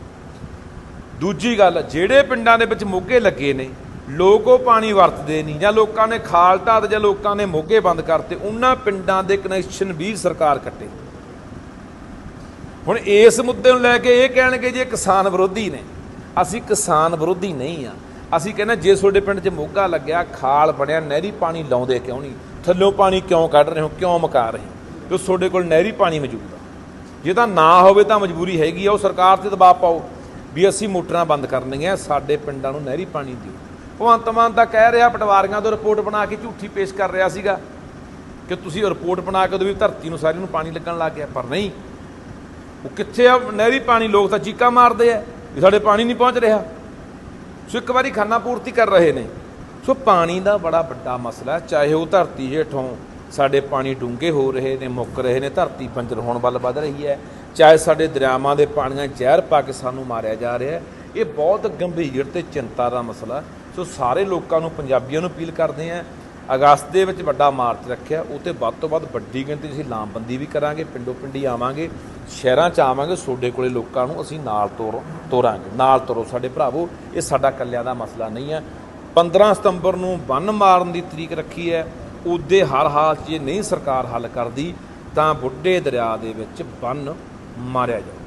ਦੂਜੀ ਗੱਲ, ਜਿਹੜੇ ਪਿੰਡਾਂ ਦੇ ਵਿੱਚ ਮੋਗੇ ਲੱਗੇ ਨੇ, ਲੋਕ ਉਹ ਪਾਣੀ ਵਰਤਦੇ ਨਹੀਂ ਜਾਂ ਲੋਕਾਂ ਨੇ ਖਾਲ ਢਾਤ ਜਾਂ ਲੋਕਾਂ ਨੇ ਮੋਗੇ ਬੰਦ ਕਰਤੇ, ਉਹਨਾਂ ਪਿੰਡਾਂ ਦੇ ਕਨੈਕਸ਼ਨ ਵੀ ਸਰਕਾਰ ਕੱਟੇ। ਹੁਣ ਇਸ ਮੁੱਦੇ ਨੂੰ ਲੈ ਕੇ ਇਹ ਕਹਿਣਗੇ ਜੇ ਕਿਸਾਨ ਵਿਰੋਧੀ ਨੇ। ਅਸੀਂ ਕਿਸਾਨ ਵਿਰੋਧੀ ਨਹੀਂ ਆ। ਅਸੀਂ ਕਹਿੰਦੇ ਜੇ ਤੁਹਾਡੇ ਪਿੰਡ 'ਚ ਮੋਗਾ ਲੱਗਿਆ, ਖਾਲ ਬਣਿਆ, ਨਹਿਰੀ ਪਾਣੀ ਲਾਉਂਦੇ ਕਿਉਂ ਨਹੀਂ? ਥੱਲੋਂ ਪਾਣੀ ਕਿਉਂ ਕੱਢ ਰਹੇ ਹੋ? ਕਿਉਂ ਮਕਾ ਰਹੇ ਹੋ? ਕਿ ਤੁਹਾਡੇ ਕੋਲ ਨਹਿਰੀ ਪਾਣੀ ਮੌਜੂਦ ਆ। ਜੇ ਤਾਂ ਨਾ ਹੋਵੇ ਤਾਂ ਮਜਬੂਰੀ ਹੈਗੀ ਆ, ਉਹ ਸਰਕਾਰ ਤੇ ਦਬਾਅ ਪਾਓ ਵੀ ਅਸੀਂ ਮੋਟਰਾਂ ਬੰਦ ਕਰਨੀਆਂ, ਸਾਡੇ ਪਿੰਡਾਂ ਨੂੰ ਨਹਿਰੀ ਪਾਣੀ ਦਿਓ। ਭਗਵੰਤ ਮਾਨ ਤਾਂ ਕਹਿ ਰਿਹਾ, ਪਟਵਾਰੀਆਂ ਤੋਂ ਰਿਪੋਰਟ ਬਣਾ ਕੇ ਝੂਠੀ ਪੇਸ਼ ਕਰ ਰਿਹਾ ਸੀਗਾ ਕਿ ਤੁਸੀਂ ਰਿਪੋਰਟ ਬਣਾ ਕੇ ਦਿਓ ਵੀ ਧਰਤੀ ਨੂੰ ਸਾਰੀ ਨੂੰ ਪਾਣੀ ਲੱਗਣ ਲੱਗ ਗਿਆ। ਪਰ ਨਹੀਂ। ਉਹ ਕਿੱਥੇ ਆ? ਨਹਿਰੀ ਪਾਣੀ ਲੋਕ ਤਾਂ ਚੀਕਾਂ ਮਾਰਦੇ ਆ। ਵੀ ਸਾਡੇ ਪਾਣੀ ਨਹੀਂ ਪਹੁੰਚ ਰਿਹਾ। ਸੋ ਇੱਕ ਵਾਰੀ ਖਾਨਾ ਪੂਰਤੀ ਕਰ ਰਹੇ ਨੇ। ਸੋ ਪਾਣੀ ਦਾ ਬੜਾ ਵੱਡਾ ਮਸਲਾ ਚਾਹੇ ਉਹ ਧਰਤੀ ਹੇਠੋਂ ਸਾਡੇ ਪਾਣੀ ਡੂੰਘੇ ਹੋ ਰਹੇ ਨੇ, ਮੁੱਕ ਰਹੇ ਨੇ, ਧਰਤੀ ਬੰਜਰ ਹੋਣ ਵੱਲ ਵੱਧ ਰਹੀ ਹੈ। ਚਾਹੇ ਸਾਡੇ ਦਰਿਆਵਾਂ ਦੇ ਪਾਣੀਆਂ ਜ਼ਹਿਰ ਪਾ ਕੇ ਸਾਨੂੰ ਮਾਰਿਆ ਜਾ ਰਿਹਾ ਹੈ। ਇਹ ਬਹੁਤ ਗੰਭੀਰ ਤੇ ਚਿੰਤਾ ਦਾ ਮਸਲਾ ਸੋ ਸਾਰੇ ਲੋਕਾਂ ਨੂੰ, ਪੰਜਾਬੀਆਂ ਨੂੰ ਅਪੀਲ ਕਰਦੇ ਆਂ ਅਗਸਤ ਦੇ ਵਿੱਚ ਵੱਡਾ ਮਾਰਚ ਰੱਖਿਆ ਉਹ ਵੱਧ ਤੋਂ ਵੱਧ ਵੱਡੀ ਗਿਣਤੀ ਅਸੀਂ ਲਾਮਬੰਦੀ ਵੀ ਕਰਾਂਗੇ, ਪਿੰਡੋ ਪਿੰਡੀ ਆਵਾਂਗੇ, ਸ਼ਹਿਰਾਂ 'ਚ ਆਵਾਂਗੇ ਤੁਹਾਡੇ ਕੋਲੇ ਲੋਕਾਂ ਨੂੰ ਅਸੀਂ ਨਾਲ ਤੋਰ, ਤੋਰਾਂਗੇ, ਨਾਲ ਤੋਰੋ ਸਾਡੇ ਭਰਾਵੋ, ਇਹ ਸਾਡਾ ਕੱਲਿਆਂ ਦਾ ਮਸਲਾ ਨਹੀਂ ਹੈ। 15 ਸਤੰਬਰ ਨੂੰ ਬੰਨ ਮਾਰਨ ਦੀ ਤਰੀਕ ਰੱਖੀ ਹੈ, ਉਹਦੇ ਹਰ ਹਾਲ 'ਚ ਜੇ ਨਹੀਂ ਸਰਕਾਰ ਹੱਲ ਕਰਦੀ, ਤਾਂ ਬੁੱਢੇ ਦਰਿਆ ਦੇ ਵਿੱਚ ਬੰਨ ਮਾਰਿਆ ਜਾਊ।